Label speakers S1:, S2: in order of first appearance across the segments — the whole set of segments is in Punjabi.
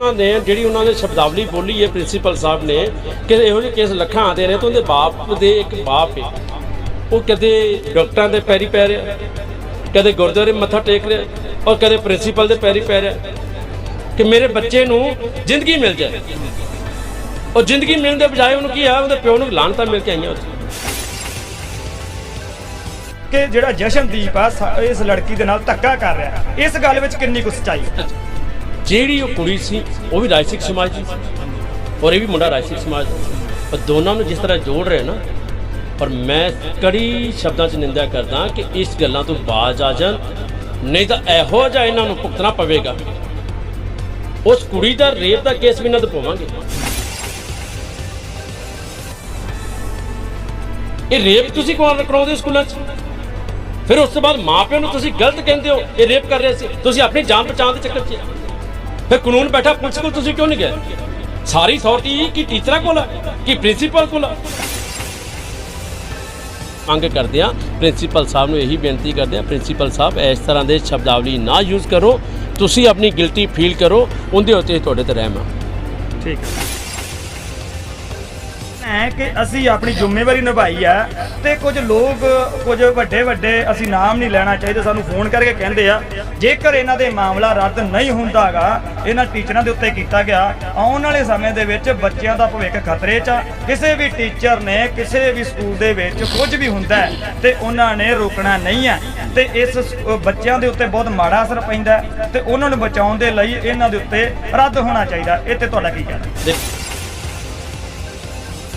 S1: ਉਹਨਾਂ ਨੇ ਜਿਹੜੀ ਉਹਨਾਂ ਨੇ ਸ਼ਬਦਾਵਲੀ ਬੋਲੀ ਹੈ, ਪ੍ਰਿੰਸੀਪਲ ਸਾਹਿਬ ਨੇ, ਕਿ ਇਹੋ ਜਿਹੇ ਕੇਸ ਲੱਖਾਂ ਆਉਂਦੇ ਨੇ ਤਾਂ ਉਹਦੇ ਬਾਪ ਦੇ ਇੱਕ ਬਾਪ ਹੈ। ਉਹ ਕਦੇ ਡਾਕਟਰਾਂ ਦੇ ਪੈਰੀ ਪੈ ਰਿਹਾ, ਕਦੇ ਗੁਰਦੁਆਰੇ ਮੱਥਾ ਟੇਕ ਰਿਹਾ ਔਰ ਕਦੇ ਪ੍ਰਿੰਸੀਪਲ ਦੇ ਪੈਰੀ ਪੈ ਰਿਹਾ ਕਿ ਮੇਰੇ ਬੱਚੇ ਨੂੰ ਜ਼ਿੰਦਗੀ ਮਿਲ ਜਾਏ। ਔਰ ਜ਼ਿੰਦਗੀ ਮਿਲਣ ਦੇ ਬਜਾਏ ਉਹਨੂੰ ਕੀ ਆ, ਉਹਦੇ ਪਿਓ ਨੂੰ ਲਾਹਨਤਾਂ ਮਿਲ ਕੇ ਆਈਆਂ ਉੱਥੇ।
S2: ਕਿ ਜਿਹੜਾ ਜਸ਼ਨਦੀਪ ਆ, ਸਾ- ਇਸ ਲੜਕੀ ਦੇ ਨਾਲ ਧੱਕਾ ਕਰ ਰਿਹਾ। ਇਸ ਗੱਲ ਵਿੱਚ ਕਿੰਨੀ ਕੁ ਸੱਚਾਈ ਹੈ?
S1: ਜਿਹੜੀ ਉਹ ਕੁੜੀ ਸੀ, ਉਹ ਵੀ ਰਾਜਸਿਕ ਸਮਾਜ ਦੀ। ਔਰ ਇਹ ਵੀ ਮੁੰਡਾ ਰਾਜਸਿਕ ਸਮਾਜ ਪਰ ਦੋਨਾਂ ਨੂੰ ਜਿਸ ਤਰ੍ਹਾਂ ਜੋੜ ਰਹੇ ਨਾ, ਪਰ ਮੈਂ ਕੜੀ ਸ਼ਬਦਾਂ 'ਚ ਨਿੰਦਿਆ ਕਰਦਾ ਕਿ ਇਸ ਗੱਲਾਂ ਤੋਂ ਬਾਜ਼ ਆ ਜਾਣ, ਨਹੀਂ ਤਾਂ ਇਹੋ ਜਿਹਾ ਇਹਨਾਂ ਨੂੰ ਭੁਗਤਣਾ ਪਵੇਗਾ। ਉਸ ਕੁੜੀ ਦਾ ਰੇਪ ਦਾ ਕੇਸ ਵੀ ਇਹਨਾਂ ਨਾ ਪਾਵਾਂਗੇ। ਇਹ ਰੇਪ ਤੁਸੀਂ ਕੌਣ ਕਰਾਉਂਦੇ ਸਕੂਲਾਂ 'ਚ? ਫਿਰ ਉਸ ਤੋਂ ਬਾਅਦ ਮਾਪਿਆਂ ਨੂੰ ਤੁਸੀਂ ਗਲਤ ਕਹਿੰਦੇ ਹੋ, ਇਹ ਰੇਪ ਕਰ ਰਹੇ ਸੀ। ਤੁਸੀਂ ਆਪਣੀ ਜਾਨ ਬਚਾਉਣ ਦੇ ਚੱਕਰ 'ਚ। ਫਿਰ ਕਾਨੂੰਨ ਬੈਠਾ ਪੁਲਿਸ ਕੋਲ ਤੁਸੀਂ ਕਿਉਂ ਨਹੀਂ ਗਏ? ਸਾਰੀ ਅਥਾਰਟੀ ਕਿ ਟੀਚਰਾਂ ਕੋਲ ਹੈ ਕੀ ਪ੍ਰਿੰਸੀਪਲ ਕੋਲ ਹੈ ਮੰਗ ਕਰਦੇ ਆ ਪ੍ਰਿੰਸੀਪਲ ਸਾਹਿਬ ਨੂੰ ਇਹੀ ਬੇਨਤੀ ਕਰਦੇ ਆ ਪ੍ਰਿੰਸੀਪਲ ਸਾਹਿਬ, ਇਸ ਤਰ੍ਹਾਂ ਦੇ ਸ਼ਬਦਾਵਲੀ ਨਾ ਯੂਜ਼ ਕਰੋ, ਤੁਸੀਂ ਆਪਣੀ ਗਿਲਟੀ ਫੀਲ ਕਰੋ, ਉਹਦੇ ਉੱਤੇ ਤੁਹਾਡੇ ਤੇ ਰਹਿਮ ਆ।
S2: ਠੀਕ ਹੈ। ਕਿ ਅਸੀਂ ਆਪਣੀ ਜ਼ਿੰਮੇਵਾਰੀ ਨਿਭਾਈ ਆ ਤੇ ਕੁਝ ਲੋਕ, ਕੁਝ ਵੱਡੇ ਵੱਡੇ ਅਸੀਂ ਨਾਮ ਨਹੀਂ ਲੈਣਾ ਚਾਹੀਦਾ, ਸਾਨੂੰ ਫੋਨ ਕਰਕੇ ਕਹਿੰਦੇ ਆ, ਜੇਕਰ ਇਹਨਾਂ ਦੇ ਮਾਮਲਾ ਰੱਦ ਨਹੀਂ ਹੁੰਦਾਗਾ ਇਹਨਾਂ ਟੀਚਰਾਂ ਦੇ ਉੱਤੇ ਕੀਤਾ ਗਿਆ, ਆਉਣ ਵਾਲੇ ਸਮੇਂ ਦੇ ਵਿੱਚ ਬੱਚਿਆਂ ਦਾ ਭਵਿੱਖ ਖਤਰੇ 'ਚ ਆ, ਕਿਸੇ ਵੀ ਟੀਚਰ ਨੇ ਕਿਸੇ ਵੀ ਸਕੂਲ ਦੇ ਵਿੱਚ ਕੁਝ ਵੀ ਹੁੰਦਾ ਹੈ ਤੇ ਉਹਨਾਂ ਨੇ ਰੋਕਣਾ ਨਹੀਂ ਹੈ, ਤੇ ਇਸ ਬੱਚਿਆਂ ਦੇ ਉੱਤੇ ਬਹੁਤ ਮਾੜਾ ਅਸਰ ਪੈਂਦਾ ਹੈ ਤੇ ਉਹਨਾਂ ਨੂੰ ਬਚਾਉਣ ਦੇ ਲਈ ਇਹਨਾਂ ਦੇ ਉੱਤੇ ਰੱਦ ਹੋਣਾ ਚਾਹੀਦਾ। ਇਹ ਤੇ ਤੁਹਾਡਾ ਕੀ ਕਹਿਣਾ?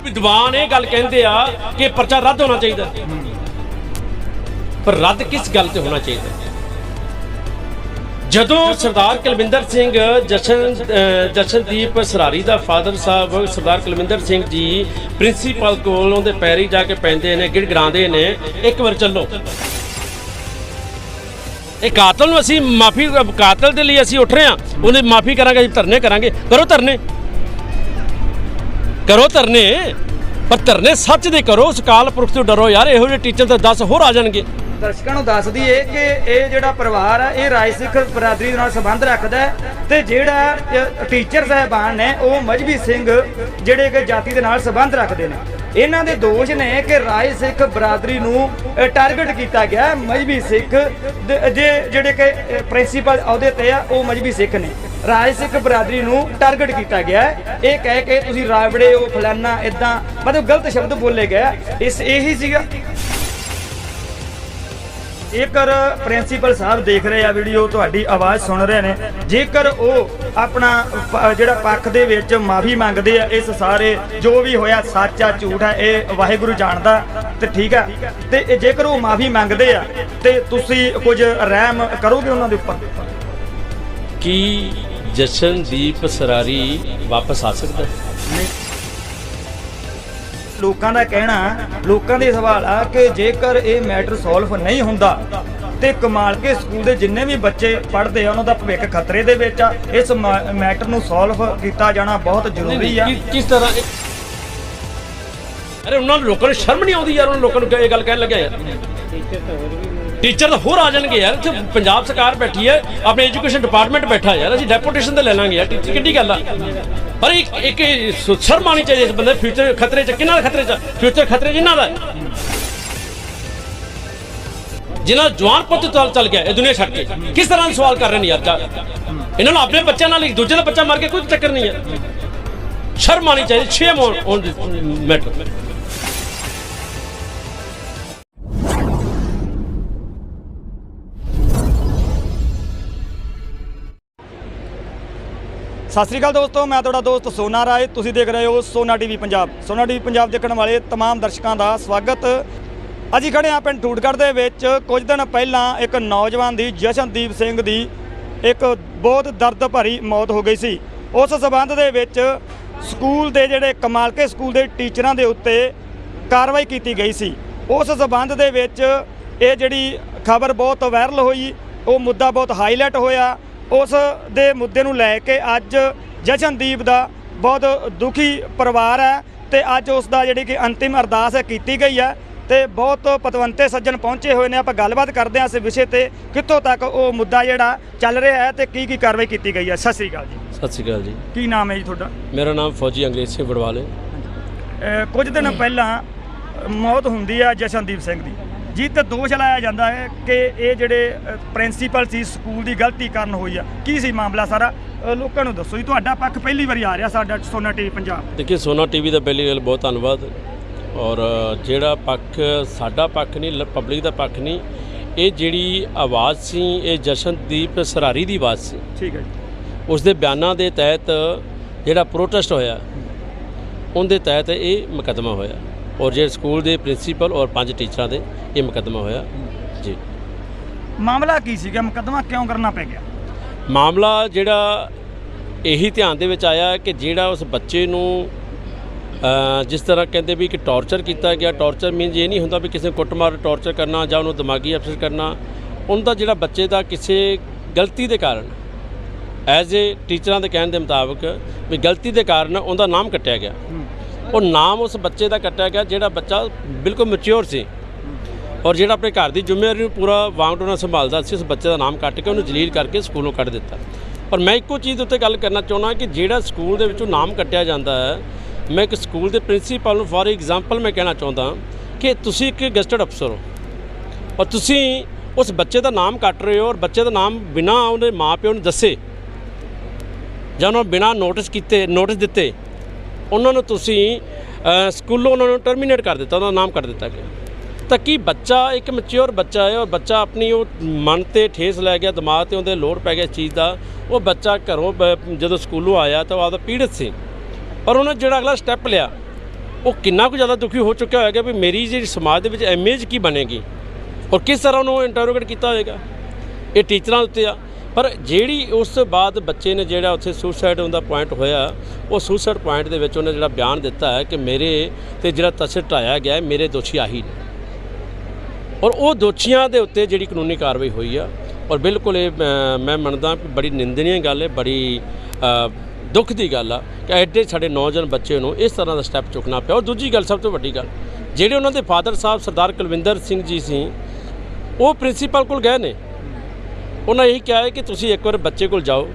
S1: ਵਿਦਵਾਨ ਇਹ ਗੱਲ ਕਹਿੰਦੇ ਆ ਕਿ ਪਰਚਾ ਰੱਦ ਹੋਣਾ ਚਾਹੀਦਾ। ਪਰ ਰੱਦ ਕਿਸ ਗੱਲ ਤੇ ਹੋਣਾ ਚਾਹੀਦਾ? ਜਦੋਂ ਸਰਦਾਰ ਕੁਲਵਿੰਦਰ ਸਿੰਘ ਜਸ਼ਨ ਜਸ਼ਨਦੀਪ ਸਰਾਰੀ ਦਾ ਫਾਦਰ ਸਾਹਿਬ ਸਰਦਾਰ ਕੁਲਵਿੰਦਰ ਸਿੰਘ ਜੀ ਪ੍ਰਿੰਸੀਪਲ ਕੋਲ ਉਹਦੇ ਪੈਰੀ ਜਾ ਕੇ ਪੈਂਦੇ ਨੇ ਗਿੜਗੜਾਉਂਦੇ ਨੇ, ਇੱਕ ਵਾਰ ਚੱਲੋ। ਇਹ ਕਾਤਲ ਨੂੰ ਅਸੀਂ ਮਾਫੀ, ਕਾਤਲ ਦੇ ਲਈ ਅਸੀਂ ਉੱਠ ਰਹੇ ਹਾਂ। ਉਹਨੇ ਮਾਫੀ ਕਰਾਂਗੇ, ਅਸੀਂ ਧਰਨੇ ਕਰਾਂਗੇ। ਕਰੋ ਧਰਨੇ। ਕਰੋ ਧਰਨੇ, ਪਰ ਧਰਨੇ ਸੱਚ ਦੇ ਕਰੋ, ਉਸ ਕਾਲ ਪੁਰਖ ਤੋਂ ਡਰੋ ਯਾਰ, ਇਹੋ ਜਿਹੇ ਟੀਚਰ ਤਾਂ 10 ਹੋਰ ਆ ਜਾਣਗੇ।
S2: ਦਰਸ਼ਕਾਂ ਨੂੰ ਦੱਸ ਦਈਏ ਕਿ ਇਹ ਜਿਹੜਾ ਪਰਿਵਾਰ ਹੈ ਇਹ ਰਾਜ ਸਿੱਖ ਬਰਾਦਰੀ ਦੇ ਨਾਲ ਸੰਬੰਧ ਰੱਖਦਾ ਤੇ ਜਿਹੜਾ ਟੀਚਰ ਸਾਹਿਬਾਨ ਨੇ, ਉਹ ਮਜਬੀ ਸਿੰਘ, ਜਿਹੜੇ ਕਿ ਜਾਤੀ ਦੇ ਨਾਲ ਸੰਬੰਧ ਰੱਖਦੇ ਨੇ। ਇਹਨਾਂ ਦੇ ਦੋਸ਼ ਨੇ ਕਿ ਰਾਜ ਸਿੱਖ ਬਰਾਦਰੀ ਨੂੰ ਟਾਰਗੇਟ ਕੀਤਾ ਗਿਆ ਮਜਬੀ ਸਿੱਖ ਦੇ- ਜਿਹੜੇ ਕਿ ਪ੍ਰਿੰਸੀਪਲ ਅਹੁਦੇ ਤੇ ਆ, ਉਹ ਮਜਬੀ ਸਿੱਖ ਨੇ। ਰਾਜ ਸਿੱਖ ਬਰਾਦਰੀ ਨੂੰ ਟਾਰਗੇਟ ਕੀਤਾ ਗਿਆ ਇਹ ਕਹਿ ਕੇ ਤੁਸੀਂ ਰਾਵੜੇ ਹੋ, ਫਲਾਨਾ ਇਦਾਂ ਮਤਲਬ ਗਲਤ ਸ਼ਬਦ ਬੋਲੇ ਗਏ ਇਸ, ਇਹੀ ਸੀਗਾ। ਜੇਕਰ ਪ੍ਰਿੰਸੀਪਲ ਸਾਹਿਬ ਦੇਖ ਰਹੇ ਆ ਵੀਡੀਓ, ਤੁਹਾਡੀ ਆਵਾਜ਼ ਸੁਣ ਰਹੇ ਨੇ। ਜੇਕਰ ਉਹ ਆਪਣਾ ਜਿਹੜਾ ਪੱਖ ਦੇ ਵਿੱਚ ਮਾਫੀ ਮੰਗਦੇ ਆ, ਇਸ ਸਾਰੇ ਜੋ ਵੀ ਹੋਇਆ, ਸੱਚ ਆ, ਝੂਠ ਆ, ਇਹ ਵਾਹਿਗੁਰੂ ਜਾਣਦਾ ਤੇ ਠੀਕ ਆ। ਤੇ ਜੇਕਰ ਉਹ ਮਾਫੀ ਮੰਗਦੇ ਆ, ਤੇ ਤੁਸੀਂ ਕੁਝ ਰਹਿਮ ਕਰੋਗੇ ਉਹਨਾਂ ਦੇ ਉੱਪਰ?
S1: ਕੀ ਜਸ਼ਨਦੀਪ ਸਰਾਰੀ ਵਾਪਸ ਆ ਸਕਦਾ? ਹੈ?
S2: ਲੋਕਾਂ ਦਾ ਕਹਿਣਾ ਲੋਕਾਂ ਦੇ ਸਵਾਲ ਆ ਕਿ ਜੇਕਰ ਇਹ ਮੈਟਰ ਸੋਲਵ ਨਹੀਂ ਹੁੰਦਾ ਤੇ ਕਮਾਲ ਕੇ ਸਕੂਲ ਦੇ ਜਿੰਨੇ ਵੀ ਬੱਚੇ ਪੜ੍ਹਦੇ ਆ ਉਹਨਾਂ ਦਾ ਭਵਿੱਖ ਖਤਰੇ ਦੇ ਵਿੱਚ ਆ। ਇਸ ਮੈਟਰ ਨੂੰ ਸੋਲਵ ਕੀਤਾ ਜਾਣਾ ਬਹੁਤ ਜ਼ਰੂਰੀ ਆ।
S1: ਕਿਸ ਤਰ੍ਹਾਂ ਅਰੇ ਉਹਨਾਂ ਨੂੰ ਲੋਕਾਂ ਨੂੰ ਸ਼ਰਮ ਨਹੀਂ ਆਉਂਦੀ ਯਾਰ ਉਹਨਾਂ ਲੋਕਾਂ ਨੂੰ ਇਹ ਗੱਲ ਕਹਿਣ ਲੱਗਿਆ ਯਾਰ। ਟੀਚਰ ਤਾਂ ਹੋਰ ਆ ਜਾਣਗੇ ਯਾਰ ਇੱਥੇ ਪੰਜਾਬ ਸਰਕਾਰ ਬੈਠੀ ਹੈ ਆਪਣੇ ਐਜੂਕੇਸ਼ਨ ਡਿਪਾਰਟਮੈਂਟ ਬੈਠਾ ਯਾਰ ਅਸੀਂ ਡੈਪੂਟੇਸ਼ਨ ਤੇ ਲੈ ਲਾਂਗੇ ਯਾਰ ਟੀਚਰ ਕਿੱਡੀ ਗੱਲ ਆ। ਪਰ ਇੱਕ ਇੱਕ ਸ਼ਰਮ ਆਉਣੀ ਚਾਹੀਦੀ ਇਸ ਬੰਦੇ ਫਿਊਚਰ ਖਤਰੇ ਚ ਕਿਹਨਾਂ ਖਤਰੇ ਚ? ਫਿਊਚਰ ਖਤਰੇ ਜਿਨ੍ਹਾਂ ਦਾ? ਜਿਨ੍ਹਾਂ ਜਵਾਨ ਪੁੱਤ ਚੱਲ ਚੱਲ ਗਿਆ, ਇਹ ਦੁਨੀਆ ਛੱਡ ਕੇ। ਕਿਸ ਤਰ੍ਹਾਂ ਦੇ ਸਵਾਲ ਕਰ ਰਹੇ ਨੇ ਯਾਰ, ਜਾ ਇਹਨਾਂ ਨੂੰ ਆਪਣੇ ਬੱਚਿਆਂ ਨਾਲ ਇੱਕ ਦੂਜੇ ਦਾ ਬੱਚਾ ਮਾਰ ਕੇ ਕੋਈ ਚੱਕਰ ਨਹੀਂ ਹੈ। ਸ਼ਰਮ ਆਣੀ ਚਾਹੀਦੀ, ਛੇ ਮੋਨ ਮੈਟਰ
S2: ਸਤਿ ਸ੍ਰੀ ਅਕਾਲ ਦੋਸਤੋ ਮੈਂ ਤੁਹਾਡਾ ਦੋਸਤ ਸੋਨਾ ਰਾਏ ਤੁਸੀਂ ਦੇਖ ਰਹੇ ਹੋ ਸੋਨਾ ਟੀਵੀ ਪੰਜਾਬ ਸੋਨਾ ਟੀਵੀ ਪੰਜਾਬ ਦੇਖਣ ਵਾਲੇ तमाम ਦਰਸ਼ਕਾਂ ਦਾ ਸਵਾਗਤ ਅਸੀਂ ਖੜੇ ਹਾਂ ਪਿੰਡ ਠੂੜਗੜ੍ਹ ਦੇ ਵਿੱਚ ਕੁਝ ਦਿਨ ਪਹਿਲਾਂ ਇੱਕ ਨੌਜਵਾਨ ਦੀ ਜਸ਼ਨਦੀਪ ਸਿੰਘ ਦੀ ਇੱਕ ਬਹੁਤ ਦਰਦ ਭਰੀ ਮੌਤ ਹੋ ਗਈ ਸੀ ਉਸ ਸਬੰਧ ਦੇ ਵਿੱਚ ਸਕੂਲ ਦੇ ਜਿਹੜੇ ਕਮਾਲਕੇ ਸਕੂਲ ਦੇ ਟੀਚਰਾਂ ਦੇ ਉੱਤੇ ਕਾਰਵਾਈ ਕੀਤੀ ਗਈ ਸੀ ਉਸ ਸਬੰਧ ਦੇ ਵਿੱਚ ਇਹ ਜਿਹੜੀ ਖਬਰ ਬਹੁਤ ਵਾਇਰਲ ਹੋਈ ਉਹ ਮੁੱਦਾ ਬਹੁਤ ਹਾਈਲਾਈਟ ਹੋਇਆ ਉਸ ਦੇ ਮੁੱਦੇ ਨੂੰ ਲੈ ਕੇ ਅੱਜ ਜਸ਼ਨਦੀਪ ਦਾ ਬਹੁਤ ਦੁਖੀ ਪਰਿਵਾਰ ਹੈ ਤੇ ਅੱਜ ਉਸ ਦਾ ਜਿਹੜੀ ਕਿ ਅੰਤਿਮ ਅਰਦਾਸ ਹੈ ਕੀਤੀ ਗਈ ਹੈ ਤੇ ਬਹੁਤ ਪਤਵੰਤੇ ਸੱਜਣ ਪਹੁੰਚੇ ਹੋਏ ਨੇ। ਆਪਾਂ ਗੱਲਬਾਤ ਕਰਦੇ ਹਾਂ ਇਸ ਵਿਸ਼ੇ ਤੇ ਕਿੱਥੋਂ ਤੱਕ ਉਹ ਮੁੱਦਾ ਜਿਹੜਾ ਚੱਲ ਰਿਹਾ ਹੈ ਤੇ ਕੀ ਕੀ ਕਾਰਵਾਈ ਕੀਤੀ ਗਈ ਹੈ। ਸਤਿ ਸ੍ਰੀ ਅਕਾਲ ਜੀ।
S1: ਸਤਿ ਸ਼੍ਰੀ ਅਕਾਲ ਜੀ।
S2: ਕੀ ਨਾਮ ਹੈ ਜੀ ਤੁਹਾਡਾ?
S1: ਮੇਰਾ ਨਾਮ ਫੌਜੀ ਅੰਗਰੇਜ਼ ਸਿੰਘ ਬੜਵਾਲੇ
S2: ਅ, ਕੁਝ ਦਿਨ ਪਹਿਲਾਂ ਮੌਤ ਹੁੰਦੀ ਆ ਜਸ਼ਨਦੀਪ ਸਿੰਘ ਦੀ। ਜੀ ਤੇ ਦੋਸ਼ ਲਾਇਆ ਜਾਂਦਾ ਹੈ ਕਿ ਇਹ ਜਿਹੜੇ ਪ੍ਰਿੰਸੀਪਲ ਸੀ ਸਕੂਲ ਦੀ ਗਲਤੀ ਕਾਰਨ ਹੋਈ ਆ। ਕੀ ਸੀ ਮਾਮਲਾ ਸਾਰਾ? ਲੋਕਾਂ ਨੂੰ ਦੱਸੋ ਜੀ ਤੁਹਾਡਾ ਪੱਖ ਪਹਿਲੀ ਵਾਰੀ ਆ ਰਿਹਾ ਸਾਡਾ ਸੋਨਾ ਟੀਵੀ ਪੰਜਾਬ।
S1: ਦੇਖਿਏ ਸੋਨਾ ਟੀਵੀ ਦਾ ਪਹਿਲੀ ਗੱਲ ਬਹੁਤ ਧੰਨਵਾਦ। ਔਰ ਜਿਹੜਾ ਪੱਖ ਸਾਡਾ ਪੱਖ ਨਹੀਂ ਪਬਲਿਕ ਦਾ ਪੱਖ ਨਹੀਂ ਇਹ ਜਿਹੜੀ ਆਵਾਜ਼ ਸੀ ਇਹ ਜਸ਼ਨਦੀਪ ਸਰਾਰੀ ਦੀ ਆਵਾਜ਼ ਸੀ।
S2: ਠੀਕ ਹੈ
S1: ਉਸ ਦੇ ਬਿਆਨਾਂ ਦੇ ਤਹਿਤ ਜਿਹੜਾ ਪ੍ਰੋਟੈਸਟ ਹੋਇਆ ਉਹਦੇ ਤਹਿਤ ਇਹ ਮੁਕੱਦਮਾ ਹੋਇਆ। ਔਰ ਜਿਹੜੇ ਸਕੂਲ ਦੇ ਪ੍ਰਿੰਸੀਪਲ ਔਰ ਪੰਜ ਟੀਚਰਾਂ ਦੇ ਇਹ ਮੁਕੱਦਮਾ ਹੋਇਆ। ਜੀ।
S2: ਮਾਮਲਾ ਕੀ ਸੀਗਾ? ਮੁਕੱਦਮਾ ਕਿਉਂ ਕਰਨਾ ਪੈ ਗਿਆ?
S1: ਮਾਮਲਾ ਜਿਹੜਾ ਇਹੀ ਧਿਆਨ ਦੇ ਵਿੱਚ ਆਇਆ ਕਿ ਜਿਹੜਾ ਉਸ ਬੱਚੇ ਨੂੰ ਜਿਸ ਤਰ੍ਹਾਂ ਕਹਿੰਦੇ ਵੀ ਕਿ ਟੌਰਚਰ ਕੀਤਾ ਗਿਆ ਟੌਰਚਰ ਮੀਨਸ ਇਹ ਨਹੀਂ ਹੁੰਦਾ ਵੀ ਕਿਸੇ ਕੁੱਟਮਾਰ ਟੌਰਚਰ ਕਰਨਾ ਜਾਂ ਉਹਨੂੰ ਦਿਮਾਗੀ ਅਪਸੈਟ ਕਰਨਾ। ਉਹਦਾ ਜਿਹੜਾ ਬੱਚੇ ਦਾ ਕਿਸੇ ਗਲਤੀ ਦੇ ਕਾਰਨ ਐਜ਼ ਏ ਟੀਚਰਾਂ ਦੇ ਕਹਿਣ ਦੇ ਮੁਤਾਬਕ ਵੀ ਗਲਤੀ ਦੇ ਕਾਰਨ ਉਹਦਾ ਨਾਮ ਕੱਟਿਆ ਗਿਆ। ਉਹ ਨਾਮ ਉਸ ਬੱਚੇ ਦਾ ਕੱਟਿਆ ਗਿਆ ਜਿਹੜਾ ਬੱਚਾ ਬਿਲਕੁਲ ਮੈਚੁਰ ਸੀ। ਔਰ ਜਿਹੜਾ ਆਪਣੇ ਘਰ ਦੀ ਜ਼ਿੰਮੇਵਾਰੀ ਨੂੰ ਪੂਰਾ ਵਾਂਗ ਨਾਲ ਸੰਭਾਲਦਾ ਸੀ, ਉਸ ਬੱਚੇ ਦਾ ਨਾਮ ਕੱਟ ਕੇ ਉਹਨੂੰ ਜਲੀਲ ਕਰਕੇ ਸਕੂਲੋਂ ਕੱਢ ਦਿੱਤਾ। ਪਰ ਮੈਂ ਇੱਕੋ ਚੀਜ਼ ਉੱਤੇ ਗੱਲ ਕਰਨਾ ਚਾਹੁੰਦਾ ਕਿ ਜਿਹੜਾ ਸਕੂਲ ਦੇ ਵਿੱਚੋਂ ਨਾਮ ਕੱਟਿਆ ਜਾਂਦਾ ਹੈ, ਮੈਂ ਇੱਕ ਸਕੂਲ ਦੇ ਪ੍ਰਿੰਸੀਪਲ ਨੂੰ ਫॉर ਐਗਜ਼ਾਮਪਲ ਮੈਂ ਕਹਿਣਾ ਚਾਹੁੰਦਾ ਕਿ ਤੁਸੀਂ ਇੱਕ ਗੈਸਟਡ ਅਫਸਰ ਹੋ। ਔਰ ਤੁਸੀਂ ਉਸ ਬੱਚੇ ਦਾ ਨਾਮ ਕੱਟ ਰਹੇ ਹੋ ਔਰ ਬੱਚੇ ਦਾ ਨਾਮ ਬਿਨਾਂ ਉਹਦੇ ਮਾਪਿਓ ਨੂੰ ਦੱਸੇ ਜਾਂ ਉਹਨਾਂ ਨੂੰ ਬਿਨਾਂ ਨੋਟਿਸ ਕੀਤੇ, ਨੋਟਿਸ ਦਿੱਤੇ ਉਹਨਾਂ ਨੂੰ ਤੁਸੀਂ ਸਕੂਲੋਂ ਉਹਨਾਂ ਨੂੰ ਟਰਮੀਨੇਟ ਕਰ ਦਿੱਤਾ, ਉਹਨਾਂ ਦਾ ਨਾਮ ਕੱਟ ਦਿੱਤਾ ਗਿਆ। ਤਾਂ ਕੀ ਬੱਚਾ, ਇੱਕ ਮੈਚੁਰ ਬੱਚਾ ਹੈ, ਔਰ ਬੱਚਾ ਆਪਣੀ ਉਹ ਮਨ ਤੇ ਠੇਸ ਲੈ ਗਿਆ, ਦਿਮਾਗ ਤੇ ਉਹਦੇ ਲੋੜ ਪੈ ਗਿਆ ਇਸ ਚੀਜ਼ ਦਾ, ਉਹ ਬੱਚਾ ਘਰੋਂ, ਬ- ਜਦੋਂ ਸਕੂਲੋਂ ਆਇਆ ਤਾਂ ਉਹ ਆਪਦਾ ਪੀੜਤ ਸੀ। ਪਰ ਉਹਨੇ ਜਿਹੜਾ ਅਗਲਾ ਸਟੈਪ ਲਿਆ, ਉਹ ਕਿੰਨਾ ਕੁ ਜ਼ਿਆਦਾ ਦੁਖੀ ਹੋ ਚੁੱਕਿਆ ਹੋਏਗਾ ਵੀ ਮੇਰੀ ਜਿਹੜੀ ਸਮਾਜ ਦੇ ਵਿੱਚ ਇਮੇਜ ਕੀ ਬਣੇਗੀ? ਔਰ ਕਿਸ ਤਰ੍ਹਾਂ ਉਹਨੂੰ ਇੰਟਰੋਗੇਟ ਕੀਤਾ ਹੋਏਗਾ? ਇਹ ਟੀਚਰਾਂ ਉੱਤੇ ਆ। ਪਰ ਜਿਹੜੀ ਉਸ ਤੋਂ ਬਾਅਦ ਬੱਚੇ ਨੇ ਜਿਹੜਾ ਉੱਥੇ ਸੁਸਾਈਡ ਹੁੰਦਾ ਪੁਆਇੰਟ ਹੋਇਆ ਉਹ ਸੁਸਾਈਡ ਪੁਆਇੰਟ ਦੇ ਵਿੱਚ ਉਹਨੇ ਜਿਹੜਾ ਬਿਆਨ ਦਿੱਤਾ ਹੈ ਕਿ ਮੇਰੇ ਤੇ ਜਿਹੜਾ ਤਸ਼ਰ ਢਾਇਆ ਗਿਆ ਹੈ, ਮੇਰੇ ਦੋਸ਼ੀ ਆਹੀ ਨੇ। ਔਰ ਉਹ ਦੋਸ਼ੀਆਂ ਦੇ ਉੱਤੇ ਜਿਹੜੀ ਕਾਨੂੰਨੀ ਕਾਰਵਾਈ ਹੋਈ ਆ ਔਰ ਬਿਲਕੁਲ ਇਹ ਮੈਂ ਮੰਨਦਾ ਕਿ ਬੜੀ ਨਿੰਦਨੀय ਗੱਲ ਹੈ ਬੜੀ ਦੁੱਖ ਦੀ ਗੱਲ ਆ ਕਿ ਐਡੇ ਸਾਡੇ ਨੌਜਵਾਨ ਬੱਚੇ ਨੂੰ ਇਸ ਤਰ੍ਹਾਂ ਦਾ ਸਟੈਪ ਚੁੱਕਣਾ ਪਿਆ। ਔਰ ਦੂਜੀ ਗੱਲ ਸਭ ਤੋਂ ਵੱਡੀ ਗੱਲ ਜਿਹੜੇ ਉਹਨਾਂ ਦੇ ਫਾਦਰ ਸਾਹਿਬ ਸਰਦਾਰ ਕੁਲਵਿੰਦਰ ਸਿੰਘ ਜੀ ਸੀ ਉਹ ਪ੍ਰਿੰਸੀਪਲ ਕੋਲ ਗਏ ਨੇ। ਉਹਨਾਂ ਇਹੀ ਕਿਹਾ ਹੈ ਕਿ ਤੁਸੀਂ ਇੱਕ ਵਾਰ ਬੱਚੇ ਕੋਲ ਜਾਓ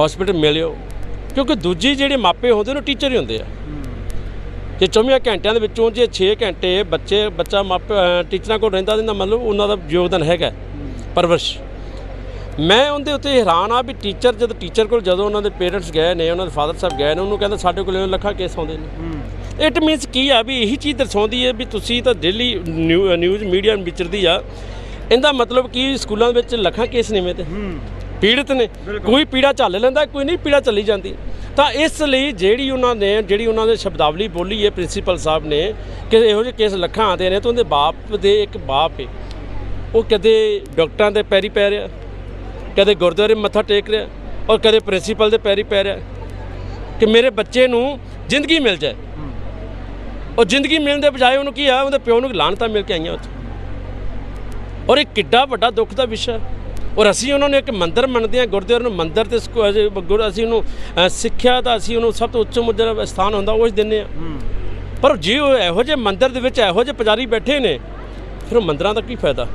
S1: ਹਸਪੀਟਲ ਮਿਲਿਓ ਕਿਉਂਕਿ ਦੂਜੀ ਜਿਹੜੇ ਮਾਪੇ ਹੁੰਦੇ ਨੇ ਟੀਚਰ ਹੀ ਹੁੰਦੇ ਆ। ਜੇ 24 ਘੰਟਿਆਂ ਦੇ ਵਿੱਚੋਂ ਜੇ 6 ਘੰਟੇ ਬੱਚੇ ਬੱਚਾ ਮਾਪੇ ਟੀਚਰਾਂ ਕੋਲ ਰਹਿੰਦਾ ਤਾਂ ਮਤਲਬ ਉਹਨਾਂ ਦਾ ਯੋਗਦਾਨ ਹੈਗਾ ਪਰਵਰਿਸ਼। ਮੈਂ ਉਹਦੇ ਉੱਤੇ ਹੈਰਾਨ ਆ ਵੀ ਟੀਚਰ ਜਦ ਟੀਚਰ ਕੋਲ ਜਦੋਂ ਉਹਨਾਂ ਦੇ ਪੇਰੈਂਟਸ ਗਏ ਨੇ ਉਹਨਾਂ ਦੇ ਫਾਦਰ ਸਾਹਿਬ ਗਏ ਨੇ ਉਹਨੂੰ ਕਹਿੰਦਾ ਸਾਡੇ ਕੋਲ ਲੱਖਾਂ ਕੇਸ ਆਉਂਦੇ ਨੇ। ਇਟ ਮੀਨਸ ਕੀ ਆ ਵੀ ਇਹੀ ਚੀਜ਼ ਦਰਸਾਉਂਦੀ ਹੈ ਵੀ ਤੁਸੀਂ ਤਾਂ ਡੇਲੀ ਨਿਊਜ਼ ਮੀਡੀਆ ਵਿਚਰਦੀ ਆ ਇਹਦਾ ਮਤਲਬ ਕੀ ਸਕੂਲਾਂ ਵਿੱਚ ਲੱਖਾਂ ਕੇਸ ਨਿਵੇਂ ਤੇ। ਪੀੜਤ ਨੇ। ਕੋਈ ਪੀੜਾ ਝੱਲ ਲੈਂਦਾ ਕੋਈ ਨਹੀਂ ਪੀੜਾ ਚੱਲੀ ਜਾਂਦੀ। ਤਾਂ ਇਸ ਲਈ ਜਿਹੜੀ ਉਹਨਾਂ ਨੇ ਜਿਹੜੀ ਉਹਨਾਂ ਦੇ ਸ਼ਬਦਾਵਲੀ ਬੋਲੀ ਹੈ ਪ੍ਰਿੰਸੀਪਲ ਸਾਹਿਬ ਨੇ ਕਿ ਇਹੋ ਜਿਹੇ ਕੇਸ ਲੱਖਾਂ ਆਉਂਦੇ ਨੇ ਤਾਂ ਉਹਦੇ ਬਾਪ ਦੇ ਇੱਕ ਬਾਪ ਹੈ ਉਹ ਕਦੇ ਡਾਕਟਰਾਂ ਦੇ ਪੈਰੀ ਪੈ ਰਿਹਾ ਕਦੇ ਗੁਰਦੁਆਰੇ ਮੱਥਾ ਟੇਕ ਰਿਹਾ ਔਰ ਕਦੇ ਪ੍ਰਿੰਸੀਪਲ ਦੇ ਪੈਰੀ ਪੈ ਰਿਹਾ ਕਿ ਮੇਰੇ ਬੱਚੇ ਨੂੰ ਜ਼ਿੰਦਗੀ ਮਿਲ ਜਾਏ। ਔਰ ਜ਼ਿੰਦਗੀ ਮਿਲਣ ਦੇ ਬਜਾਏ ਉਹਨੂੰ ਕੀ ਆ ਉਹਦੇ ਪਿਓ ਨੂੰ ਲਾਹਣਤਾਂ ਮਿਲ ਕੇ ਆਈਆਂ ਉੱਥੇ। ਔਰ ਇਹ ਕਿੱਡਾ ਵੱਡਾ ਦੁੱਖ ਦਾ ਵਿਸ਼ਾ। ਔਰ ਅਸੀਂ ਉਹਨਾਂ ਨੂੰ ਇੱਕ ਮੰਦਰ ਮੰਨਦੇ ਹਾਂ ਗੁਰਦੁਆਰੇ ਨੂੰ ਮੰਦਰ ਤੇ ਗੁਰ ਅਸੀਂ ਉਹਨੂੰ ਸਿੱਖਿਆ ਦਾ ਅਸੀਂ ਉਹਨੂੰ ਸਭ ਤੋਂ ਉੱਚ ਮੁਦਰ ਸਥਾਨ ਹੁੰਦਾ ਉਹ ਦਿੰਦੇ ਆ ਪਰ ਜੇ ਉਹ ਇਹੋ ਜਿਹੇ ਮੰਦਰ ਦੇ ਵਿੱਚ ਇਹੋ ਜਿਹੇ ਪੁਜਾਰੀ ਬੈਠੇ ਨੇ ਫਿਰ ਉਹ ਮੰਦਰਾਂ ਦਾ ਕੀ ਫਾਇਦਾ?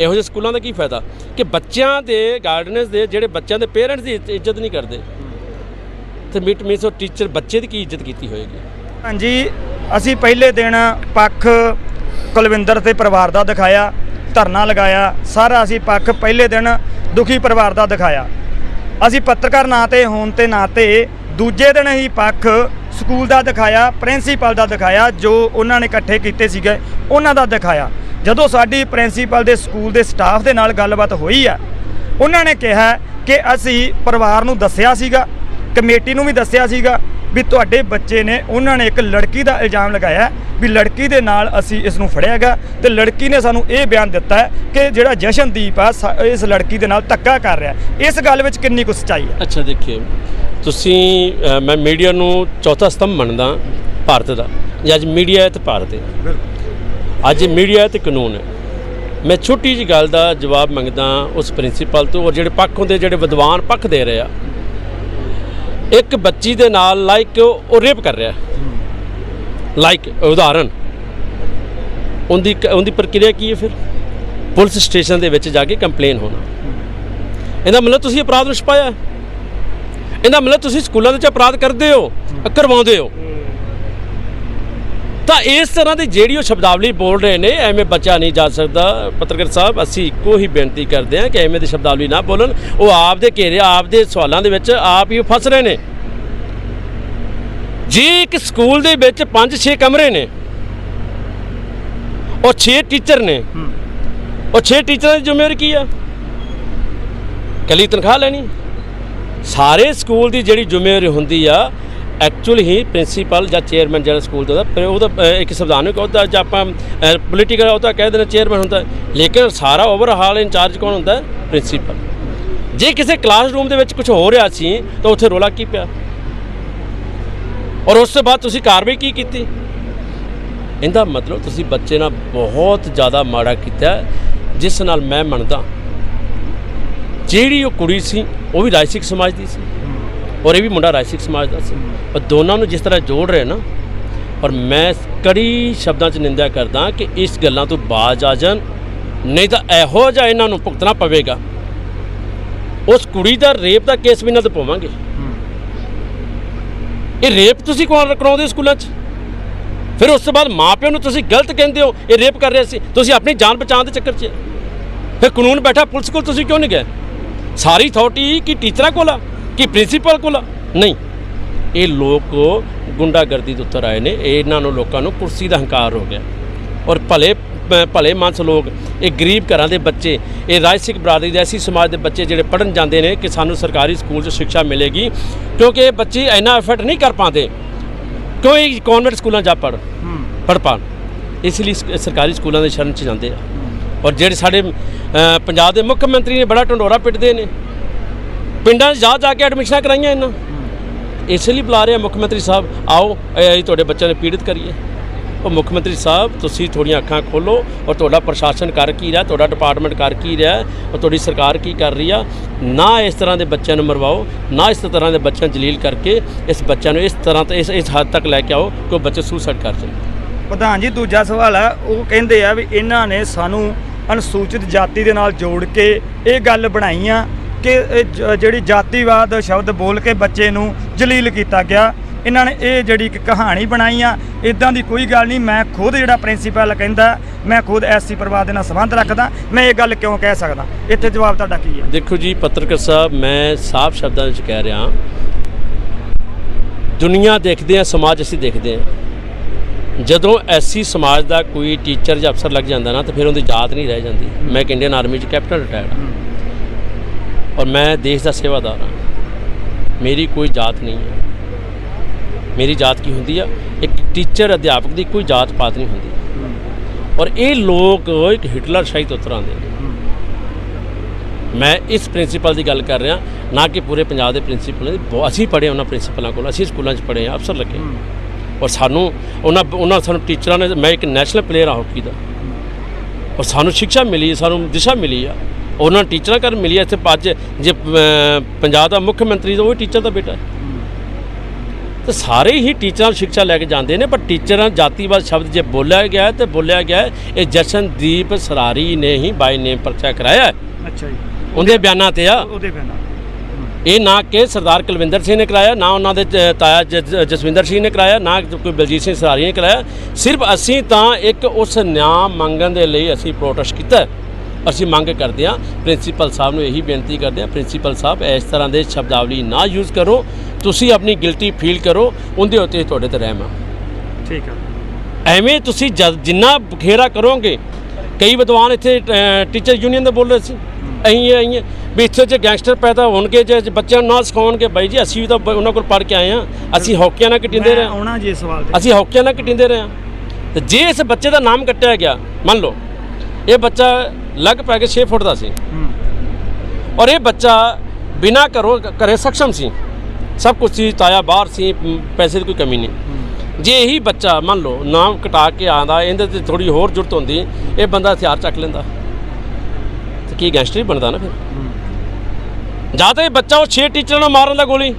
S1: ਇਹੋ ਜਿਹੇ ਸਕੂਲਾਂ ਦਾ ਕੀ ਫਾਇਦਾ? ਕਿ ਬੱਚਿਆਂ ਦੇ ਗਾਰਡਨਸ ਦੇ ਜਿਹੜੇ ਬੱਚਿਆਂ ਦੇ ਪੇਰੈਂਟਸ ਦੀ ਇੱਜ਼ਤ- ਇੱਜ਼ਤ ਨਹੀਂ ਕਰਦੇ। ਤੇ ਮਿਟ ਮੀਨਸ ਉਹ ਟੀਚਰ ਬੱਚੇ ਦੀ ਕੀ ਇੱਜ਼ਤ ਕੀਤੀ ਹੋਏਗੀ?
S2: ਹਾਂਜੀ ਅਸੀਂ ਪਹਿਲੇ ਦਿਨ ਪੱਖ ਕੁਲਵਿੰਦਰ ਤੇ ਪਰਿਵਾਰ ਦਾ ਦਿਖਾਇਆ। ਧਰਨਾ ਲਗਾਇਆ, ਸਾਰਾ ਅਸੀਂ ਪੱਖ ਪਹਿਲੇ ਦਿਨ ਦੁਖੀ ਪਰਿਵਾਰ ਦਾ ਦਿਖਾਇਆ। ਅਸੀਂ ਪੱਤਰਕਾਰ ਨਾਂ ਤੇ, ਹੋਣ ਤੇ ਨਾਤੇ ਦੂਜੇ ਦਿਨ ਹੀ ਪੱਖ ਸਕੂਲ ਦਾ ਦਿਖਾਇਆ, ਪ੍ਰਿੰਸੀਪਲ ਦਾ ਦਿਖਾਇਆ, ਜੋ ਉਹਨਾਂ ਨੇ ਇਕੱਠੇ ਕੀਤੇ ਸੀਗੇ, ਉਹਨਾਂ ਦਾ ਦਿਖਾਇਆ। ਜਦੋਂ ਸਾਡੀ ਪ੍ਰਿੰਸੀਪਲ ਦੇ ਸਕੂਲ ਦੇ ਸਟਾਫ ਦੇ ਨਾਲ ਗੱਲਬਾਤ ਹੋਈ ਆ ਉਹਨਾਂ ਨੇ ਕਿਹਾ ਕਿ ਅਸੀਂ ਪਰਿਵਾਰ ਨੂੰ ਦੱਸਿਆ ਸੀਗਾ, ਕਮੇਟੀ ਨੂੰ ਵੀ ਦੱਸਿਆ ਸੀਗਾ ਵੀ ਤੁਹਾਡੇ ਬੱਚੇ ਨੇ ਉਹਨਾਂ ਨੇ ਇੱਕ ਲੜਕੀ ਦਾ ਇਲਜ਼ਾਮ ਲਗਾਇਆ ਵੀ ਲੜਕੀ ਦੇ ਨਾਲ ਅਸੀਂ ਇਸ ਨੂੰ ਫੜਿਆਗਾ ਤੇ ਲੜਕੀ ਨੇ ਸਾਨੂੰ ਇਹ ਬਿਆਨ ਦਿੱਤਾ ਹੈ ਕਿ ਜਿਹੜਾ ਜਸ਼ਨਦੀਪ ਆ ਇਸ ਲੜਕੀ ਦੇ ਨਾਲ ਧੱਕਾ ਕਰ ਰਿਹਾ। ਇਸ ਗੱਲ ਵਿੱਚ ਕਿੰਨੀ ਕੁ ਸੱਚਾਈ ਹੈ?
S1: ਅੱਛਾ ਦੇਖਿਏ ਤੁਸੀਂ ਮੈਂ ਮੀਡੀਆ ਨੂੰ ਚੌਥਾ ਸਤੰਭ ਮੰਨਦਾ ਭਾਰਤ ਦਾ ਜੇ ਅੱਜ ਮੀਡੀਆ ਹੈ ਤੇ ਭਾਰਤ ਹੈ। ਅੱਜ ਮੀਡੀਆ ਤੇ ਕਾਨੂੰਨ ਹੈ। ਮੈਂ ਛੋਟੀ ਜਿਹੀ ਗੱਲ ਦਾ ਜਵਾਬ ਮੰਗਦਾ ਉਸ ਪ੍ਰਿੰਸੀਪਲ ਤੋਂ ਔਰ ਜਿਹੜੇ ਪੱਖ ਹੁੰਦੇ ਜਿਹੜੇ ਵਿਦਵਾਨ ਪੱਖ ਦੇ ਰਹੇ ਆ ਇੱਕ ਬੱਚੀ ਦੇ ਨਾਲ ਲਾਈਕ ਉਹ ਰੇਪ ਕਰ ਰਿਹਾ। ਲਾਈਕ ਉਦਾਹਰਨ। ਉਹਦੀ ਉਹਦੀ ਪ੍ਰਕਿਰਿਆ ਕੀ ਹੈ ਫਿਰ? ਪੁਲਿਸ ਸਟੇਸ਼ਨ ਦੇ ਵਿੱਚ ਜਾ ਕੇ ਕੰਪਲੇਨ ਹੋਣਾ। ਇਹਦਾ ਮਤਲਬ ਤੁਸੀਂ ਅਪਰਾਧ ਨੂੰ ਛੁਪਾਇਆ ਇਹਦਾ ਮਤਲਬ ਤੁਸੀਂ ਸਕੂਲਾਂ ਦੇ ਵਿੱਚ ਅਪਰਾਧ ਕਰਦੇ ਹੋ ਕਰਵਾਉਂਦੇ ਹੋ। ਤਾਂ ਇਸ ਤਰ੍ਹਾਂ ਦੀ ਜਿਹੜੀ ਉਹ ਸ਼ਬਦਾਵਲੀ ਬੋਲ ਰਹੇ ਨੇ ਐਵੇਂ ਬੱਚਾ ਨਹੀਂ ਜਾ ਸਕਦਾ। ਪੱਤਰਕਾਰ ਸਾਹਿਬ ਅਸੀਂ ਇੱਕੋ ਹੀ ਬੇਨਤੀ ਕਰਦੇ ਹਾਂ ਕਿ ਐਵੇਂ ਦੀ ਸ਼ਬਦਾਵਲੀ ਨਾ ਬੋਲਣ। ਉਹ ਆਪ ਦੇ ਘੇਰੇ ਆਪ ਦੇ ਸਵਾਲਾਂ ਦੇ ਵਿੱਚ ਆਪ ਹੀ ਫਸ ਰਹੇ ਨੇ। ਜੇ ਇੱਕ ਸਕੂਲ ਦੇ ਵਿੱਚ 5-6 ਕਮਰੇ ਨੇ। ਉਹ 6 ਟੀਚਰ ਨੇ। ਉਹ 6 ਟੀਚਰਾਂ ਦੀ ਜ਼ਿੰਮੇਵਾਰੀ ਕੀ ਆ? ਕੱਲੀ ਤਨਖਾਹ ਲੈਣੀ। ਸਾਰੇ ਸਕੂਲ ਦੀ ਜਿਹੜੀ ਜ਼ਿੰਮੇਵਾਰੀ ਹੁੰਦੀ ਆ ਐਕਚੁਅਲ ਹੀ ਪ੍ਰਿੰਸੀਪਲ ਜਾਂ ਚੇਅਰਮੈਨ ਜਿਹੜਾ ਸਕੂਲ ਦਾ ਪਰ ਉਹਦਾ ਇੱਕ ਸੰਵਿਧਾਨਕ ਅਹੁਦਾ ਜਾਂ ਆਪਾਂ ਪੋਲੀਟੀਕਲ ਅਹੁਦਾ ਕਹਿ ਦਿੰਦੇ ਚੇਅਰਮੈਨ ਹੁੰਦਾ। ਲੇਕਿਨ ਸਾਰਾ ਓਵਰਹਾਲ ਇੰਚਾਰਜ ਕੌਣ ਹੁੰਦਾ? ਪ੍ਰਿੰਸੀਪਲ ਜੇ ਕਿਸੇ ਕਲਾਸਰੂਮ ਦੇ ਵਿੱਚ ਕੁਝ ਹੋ ਰਿਹਾ ਸੀ, ਤਾਂ ਉੱਥੇ ਰੋਲਾ ਕੀ ਪਿਆ? ਔਰ ਉਸ ਤੋਂ ਬਾਅਦ ਤੁਸੀਂ ਕਾਰਵਾਈ ਕੀ ਕੀਤੀ? ਇਹਦਾ ਮਤਲਬ ਤੁਸੀਂ ਬੱਚੇ ਨਾਲ ਬਹੁਤ ਜ਼ਿਆਦਾ ਮਾੜਾ ਕੀਤਾ, ਜਿਸ ਨਾਲ ਮੈਂ ਮੰਨਦਾ। ਜਿਹੜੀ ਉਹ ਕੁੜੀ ਸੀ, ਉਹ ਵੀ ਰਾਜਸਿਕ ਸਮਾਜ ਦੀ ਸੀ। ਔਰ ਇਹ ਵੀ ਮੁੰਡਾ ਰਾਜਸਿਕ ਸਮਾਜ ਦਾ ਸੀ ਪਰ ਦੋਨਾਂ ਨੂੰ ਜਿਸ ਤਰ੍ਹਾਂ ਜੋੜ ਰਹੇ ਨਾ ਔਰ ਮੈਂ ਕੜੀ ਸ਼ਬਦਾਂ 'ਚ ਨਿੰਦਿਆ ਕਰਦਾ ਕਿ ਇਸ ਗੱਲਾਂ ਤੋਂ ਬਾਜ਼ ਆ ਜਾਣ ਨਹੀਂ ਤਾਂ ਇਹੋ ਜਿਹਾ ਇਹਨਾਂ ਨੂੰ ਭੁਗਤਣਾ ਪਵੇਗਾ ਉਸ ਕੁੜੀ ਦਾ ਰੇਪ ਦਾ ਕੇਸ ਵੀ ਨਾ ਦਪਾਵਾਂਗੇ ਇਹ ਰੇਪ ਤੁਸੀਂ ਕੌਣ ਕਰਾਉਂਦੇ ਹੋ ਸਕੂਲਾਂ 'ਚ ਫਿਰ ਉਸ ਤੋਂ ਬਾਅਦ ਮਾਪਿਆਂ ਨੂੰ ਤੁਸੀਂ ਗਲਤ ਕਹਿੰਦੇ ਹੋ ਇਹ ਰੇਪ ਕਰ ਰਿਹਾ ਸੀ ਤੁਸੀਂ ਆਪਣੀ ਜਾਨ ਬਚਾਉਣ ਦੇ ਚੱਕਰ 'ਚ ਫਿਰ ਕਾਨੂੰਨ ਬੈਠਾ ਪੁਲਿਸ ਕੋਲ ਤੁਸੀਂ ਕਿਉਂ ਨਹੀਂ ਗਏ ਸਾਰੀ ਅਥਾਰਟੀ ਕੀ ਟੀਚਰਾਂ ਕੋਲ ਆ ਕਿ ਪ੍ਰਿੰਸੀਪਲ ਕੋਲ ਨਹੀਂ। ਇਹ ਲੋਕ ਗੁੰਡਾਗਰਦੀ ਦੇ ਉੱਤਰ ਆਏ ਨੇ। ਇਹਨਾਂ ਨੂੰ ਲੋਕਾਂ ਨੂੰ ਕੁਰਸੀ ਦਾ ਹੰਕਾਰ ਹੋ ਗਿਆ। ਔਰ ਭਲੇ ਭਲੇ ਮਾਨਸ ਲੋਕ ਇਹ ਗਰੀਬ ਘਰਾਂ ਦੇ ਬੱਚੇ ਇਹ ਰਾਜਸਿਕ ਬਰਾਦਰੀ ਦੇ ਐਸੀ ਸਮਾਜ ਦੇ ਬੱਚੇ ਜਿਹੜੇ ਪੜਨ ਜਾਂਦੇ ਨੇ ਕਿ ਸਾਨੂੰ ਸਰਕਾਰੀ ਸਕੂਲ 'ਚ ਸਿੱਖਿਆ ਮਿਲੇਗੀ ਕਿਉਂਕਿ ਇਹ ਬੱਚੇ ਇੰਨਾ ਐਫਰਟ ਨਹੀਂ ਕਰ ਪਾਉਂਦੇ। ਇਹ ਕਨਵੈਂਟ ਸਕੂਲਾਂ ਜਾ ਪੜ ਪੜ ਪਾਣ ਇਸ ਲਈ ਸਰਕਾਰੀ ਸਕੂਲਾਂ ਦੇ ਸ਼ਰਨ 'ਚ ਜਾਂਦੇ ਆ। ਔਰ ਜਿਹੜੇ ਸਾਡੇ ਪੰਜਾਬ ਦੇ ਮੁੱਖ ਮੰਤਰੀ ਨੇ ਬੜਾ ਢੰਡੋਰਾ ਪਿੱਟਦੇ ਨੇ। ਪਿੰਡਾਂ 'ਚ ਜਾ ਜਾ ਕੇ ਐਡਮਿਸ਼ਨਾਂ ਕਰਾਈਆਂ ਇਹਨਾਂ। ਇਸ ਲਈ ਬੁਲਾ ਰਿਹਾ ਮੁੱਖ ਮੰਤਰੀ ਸਾਹਿਬ। ਆਓ, ਇਹ ਅਸੀਂ ਤੁਹਾਡੇ ਬੱਚਿਆਂ ਨੂੰ ਪੀੜਿਤ ਕਰੀਏ। ਉਹ ਮੁੱਖ ਮੰਤਰੀ ਸਾਹਿਬ, ਤੁਸੀਂ ਥੋੜੀਆਂ ਅੱਖਾਂ ਖੋਲੋ ਔਰ ਤੁਹਾਡਾ ਪ੍ਰਸ਼ਾਸਨ ਕਰ ਕੀ ਰਿਹਾ, ਤੁਹਾਡਾ ਡਿਪਾਰਟਮੈਂਟ ਕਰ ਕੀ ਰਿਹਾ, ਔਰ ਤੁਹਾਡੀ ਸਰਕਾਰ ਕੀ ਕਰ ਰਹੀ ਆ, ਨਾ ਇਸ ਤਰ੍ਹਾਂ ਦੇ ਬੱਚਿਆਂ ਨੂੰ ਮਰਵਾਓ, ਨਾ ਇਸ ਤਰ੍ਹਾਂ ਦੇ ਬੱਚਿਆਂ ਨੂੰ ਜਲੀਲ ਕਰਕੇ ਇਸ ਬੱਚਿਆਂ ਨੂੰ ਇਸ ਤਰ੍ਹਾਂ ਤੇ ਇਸ ਇਸ ਹੱਦ ਤੱਕ ਲੈ ਕੇ ਆਓ ਕਿ ਉਹ ਬੱਚੇ ਸੁਸਾਈਡ ਕਰ ਜਾਣ।
S2: ਪ੍ਰਧਾਨ ਜੀ, ਦੂਜਾ ਸਵਾਲ ਹੈ ਉਹ ਕਹਿੰਦੇ ਆ ਵੀ ਇਹਨਾਂ ਨੇ ਸਾਨੂੰ ਅਨੁਸੂਚਿਤ ਜਾਤੀ ਦੇ ਨਾਲ ਜੋੜ ਕੇ ਇਹ ਗੱਲ ਬਣਾਈਆਂ ਕਿ ਜਿਹੜੀ ਜਾਤੀਵਾਦ ਸ਼ਬਦ ਬੋਲ ਕੇ ਬੱਚੇ ਨੂੰ ਜਲੀਲ ਕੀਤਾ ਗਿਆ। ਇਹਨਾਂ ਨੇ ਇਹ ਜਿਹੜੀ ਇੱਕ ਕਹਾਣੀ ਬਣਾਈ ਆ ਇਦਾਂ ਦੀ ਕੋਈ ਗੱਲ ਨਹੀਂ, ਮੈਂ ਖੁਦ ਜਿਹੜਾ ਪ੍ਰਿੰਸੀਪਲ ਕਹਿੰਦਾ, ਮੈਂ ਖੁਦ ਐਸਸੀ ਪਰਿਵਾਰ ਦੇ ਨਾਲ ਸੰਬੰਧ ਰੱਖਦਾ, ਮੈਂ ਇਹ ਗੱਲ ਕਿਉਂ ਕਹਿ ਸਕਦਾ? ਇੱਥੇ ਜਵਾਬ ਤੁਹਾਡਾ ਕੀ ਹੈ
S1: ਦੇਖੋ ਜੀ, ਪੱਤਰਕਾਰ ਸਾਹਿਬ, ਮੈਂ ਸਾਫ਼ ਸ਼ਬਦਾਂ ਵਿੱਚ ਕਹਿ ਰਿਹਾ ਦੁਨੀਆ ਦੇਖਦੇ ਆ ਸਮਾਜ ਅਸੀਂ ਦੇਖਦੇ ਆ ਜਦੋਂ ਐਸੀ ਸਮਾਜ ਦਾ ਕੋਈ ਟੀਚਰ ਜਾਂ ਅਫਸਰ ਲੱਗ ਜਾਂਦਾ ਨਾ, ਤਾਂ ਫਿਰ ਉਹਦੀ ਜਾਤ ਨਹੀਂ ਰਹਿ ਜਾਂਦੀ। ਮੈਂ ਇੱਕ ਇੰਡੀਅਨ ਆਰਮੀ 'ਚ ਕੈਪਟਨ ਰਿਟਾਇਰਡ ਹਾਂ। ਔਰ ਮੈਂ ਦੇਸ਼ ਦਾ ਸੇਵਾਦਾਰ ਹਾਂ। ਮੇਰੀ ਕੋਈ ਜਾਤ ਨਹੀਂ ਹੈ। ਮੇਰੀ ਜਾਤ ਕੀ ਹੁੰਦੀ ਆ? ਇੱਕ ਟੀਚਰ ਅਧਿਆਪਕ ਦੀ ਕੋਈ ਜਾਤ ਪਾਤ ਨਹੀਂ ਹੁੰਦੀ। ਔਰ ਇਹ ਲੋਕ ਇੱਕ ਹਿਟਲਰ ਸ਼ਾਹੀ ਤੋਂ ਉਤਰ ਆਉਂਦੇ ਨੇ। ਮੈਂ ਇਸ ਪ੍ਰਿੰਸੀਪਲ ਦੀ ਗੱਲ ਕਰ ਰਿਹਾ ਨਾ ਕਿ ਪੂਰੇ ਪੰਜਾਬ ਦੇ ਪ੍ਰਿੰਸੀਪਲ ਬਹੁਤ- ਅਸੀਂ ਪੜ੍ਹੇ ਉਹਨਾਂ ਪ੍ਰਿੰਸੀਪਲਾਂ ਕੋਲ। ਅਸੀਂ ਸਕੂਲਾਂ 'ਚ ਪੜ੍ਹੇ ਆ ਅਫਸਰ ਲੱਗੇ। ਔਰ ਸਾਨੂੰ ਉਹਨਾਂ ਉਹਨਾਂ ਸਾਨੂੰ ਟੀਚਰਾਂ ਨੇ ਮੈਂ ਇੱਕ ਨੈਸ਼ਨਲ ਪਲੇਅਰ ਆ ਹਾਕੀ ਦਾ। ਔਰ ਸਾਨੂੰ ਸਿੱਖਿਆ ਮਿਲੀ ਸਾਨੂੰ ਦਿਸ਼ਾ ਮਿਲੀ ਆ। ਉਹਨਾਂ ਟੀਚਰਾਂ ਕਰ ਮਿਲੀ ਇੱਥੇ ਅੱਜ ਜੇ ਪੰਜਾਬ ਦਾ ਮੁੱਖ ਮੰਤਰੀ ਉਹ ਟੀਚਰ ਦਾ ਬੇਟਾ ਹੈ। ਤੇ ਸਾਰੇ ਹੀ ਟੀਚਰਾਂ ਸਿੱਖਿਆ ਲੈ ਕੇ ਜਾਂਦੇ ਨੇ ਪਰ ਟੀਚਰਾਂ ਜਾਤੀਵਾਦ ਸ਼ਬਦ ਜੇ ਬੋਲਿਆ ਗਿਆ ਤੇ ਬੋਲਿਆ ਗਿਆ ਇਹ ਜਸ਼ਨਦੀਪ ਸਰਾਰੀ ਨੇ ਹੀ ਬਾਈ ਨੇਮ ਪਰਚਾ ਕਰਾਇਆ।
S2: ਅੱਛਾ ਜੀ।
S1: ਉਹਦੇ ਬਿਆਨਾਂ ਤੇ ਆ।
S2: ਉਹਦੇ ਬਿਨਾਂ
S1: ਇਹ ਨਾ ਕਿ ਸਰਦਾਰ ਕੁਲਵਿੰਦਰ ਸਿੰਘ ਨੇ ਕਰਾਇਆ ਨਾ ਉਹਨਾਂ ਦੇ ਤਾਇਆ ਜਸਵਿੰਦਰ ਸਿੰਘ ਨੇ ਕਰਾਇਆ ਨਾ ਕੋਈ ਬਲਜੀਤ ਸਿੰਘ ਸਰਾਰੀ ਨੇ ਕਰਾਇਆ। ਸਿਰਫ ਅਸੀਂ ਤਾਂ ਇੱਕ ਉਸ ਨਿਆਂ ਮੰਗਣ ਦੇ ਲਈ ਅਸੀਂ ਪ੍ਰੋਟੈਸਟ ਕੀਤਾ। ਅਸੀਂ ਮੰਗ ਕਰਦੇ ਹਾਂ ਪ੍ਰਿੰਸੀਪਲ ਸਾਹਿਬ ਨੂੰ ਇਹੀ ਬੇਨਤੀ ਕਰਦੇ ਹਾਂ ਪ੍ਰਿੰਸੀਪਲ ਸਾਹਿਬ ਇਸ ਤਰ੍ਹਾਂ ਦੇ ਸ਼ਬਦਾਵਲੀ ਨਾ ਯੂਜ਼ ਕਰੋ ਤੁਸੀਂ ਆਪਣੀ ਗਿਲਟੀ ਫੀਲ ਕਰੋ ਉਹਦੇ ਉੱਤੇ ਤੁਹਾਡੇ ਤੇ ਰਹਿਮ ਆ।
S2: ਠੀਕ ਹੈ
S1: ਐਵੇਂ ਤੁਸੀਂ ਜਿੰਨਾ ਬਖੇਰਾ ਕਰੋਗੇ ਕਈ ਵਿਦਵਾਨ ਇੱਥੇ ਟੀਚਰ ਯੂਨੀਅਨ ਦੇ ਬੋਲ ਰਹੇ ਸੀ। ਅਹੀਂ ਅਹੀਂ ਵੀ ਇੱਥੇ ਜੇ ਗੈਂਗਸਟਰ ਪੈਦਾ ਹੋਣਗੇ ਜੇ ਬੱਚਿਆਂ ਨੂੰ ਨਾ ਸਿਖਾਉਣਗੇ ਬਾਈ ਜੀ ਅਸੀਂ ਵੀ ਤਾਂ ਉਹਨਾਂ ਕੋਲ ਪੜ੍ਹ ਕੇ ਆਏ ਆ ਅਸੀਂ ਹੌਕੀਆਂ ਨਾਲ ਕਟਿੰਦੇ ਰਹੇ
S2: ਆਉਣਾ ਜੀ ਸਵਾਲ ਤੇ।
S1: ਅਸੀਂ ਹੌਕੀਆਂ ਨਾਲ ਕਟਿੰਦੇ ਰਹੇ ਹਾਂ। ਤੇ ਜੇ ਇਸ ਬੱਚੇ ਦਾ ਨਾਮ ਕੱਟਿਆ ਗਿਆ ਮੰਨ ਲਓ ਇਹ ਬੱਚਾ ਲਗਭਗ 6 ਫੁੱਟ ਦਾ ਸੀ। ਔਰ ਇਹ ਬੱਚਾ ਬਿਨਾ ਘਰੋਂ ਘਰੇ ਸક્ષਮ ਸੀ। ਸਭ ਕੁਝ ਸੀ, ਤਾਇਆ ਬਾਹਰ ਸੀ ਪੈਸੇ ਦੀ ਕੋਈ ਕਮੀ ਨਹੀਂ। ਜੇ ਇਹੀ ਬੱਚਾ ਮੰਨ ਲਓ, ਨਾਮ ਕਟਾ ਕੇ ਆਂਦਾ, ਇਹਦੇ ਤੇ ਥੋੜੀ ਹੋਰ ਜ਼ਰੂਰਤ ਹੁੰਦੀ, ਇਹ ਬੰਦਾ ਹਥਿਆਰ ਚੱਕ ਲੈਂਦਾ। ਤੇ ਕੀ ਗੈਂਗਸਟਰ ਹੀ ਬਣਦਾ ਨਾ ਫਿਰ? ਜਾਂ ਤਾਂ ਇਹ ਬੱਚਾ ਉਹ 6 ਟੀਚਰਾਂ ਨੂੰ ਮਾਰਨ ਦਾ ਗੋਲੀ।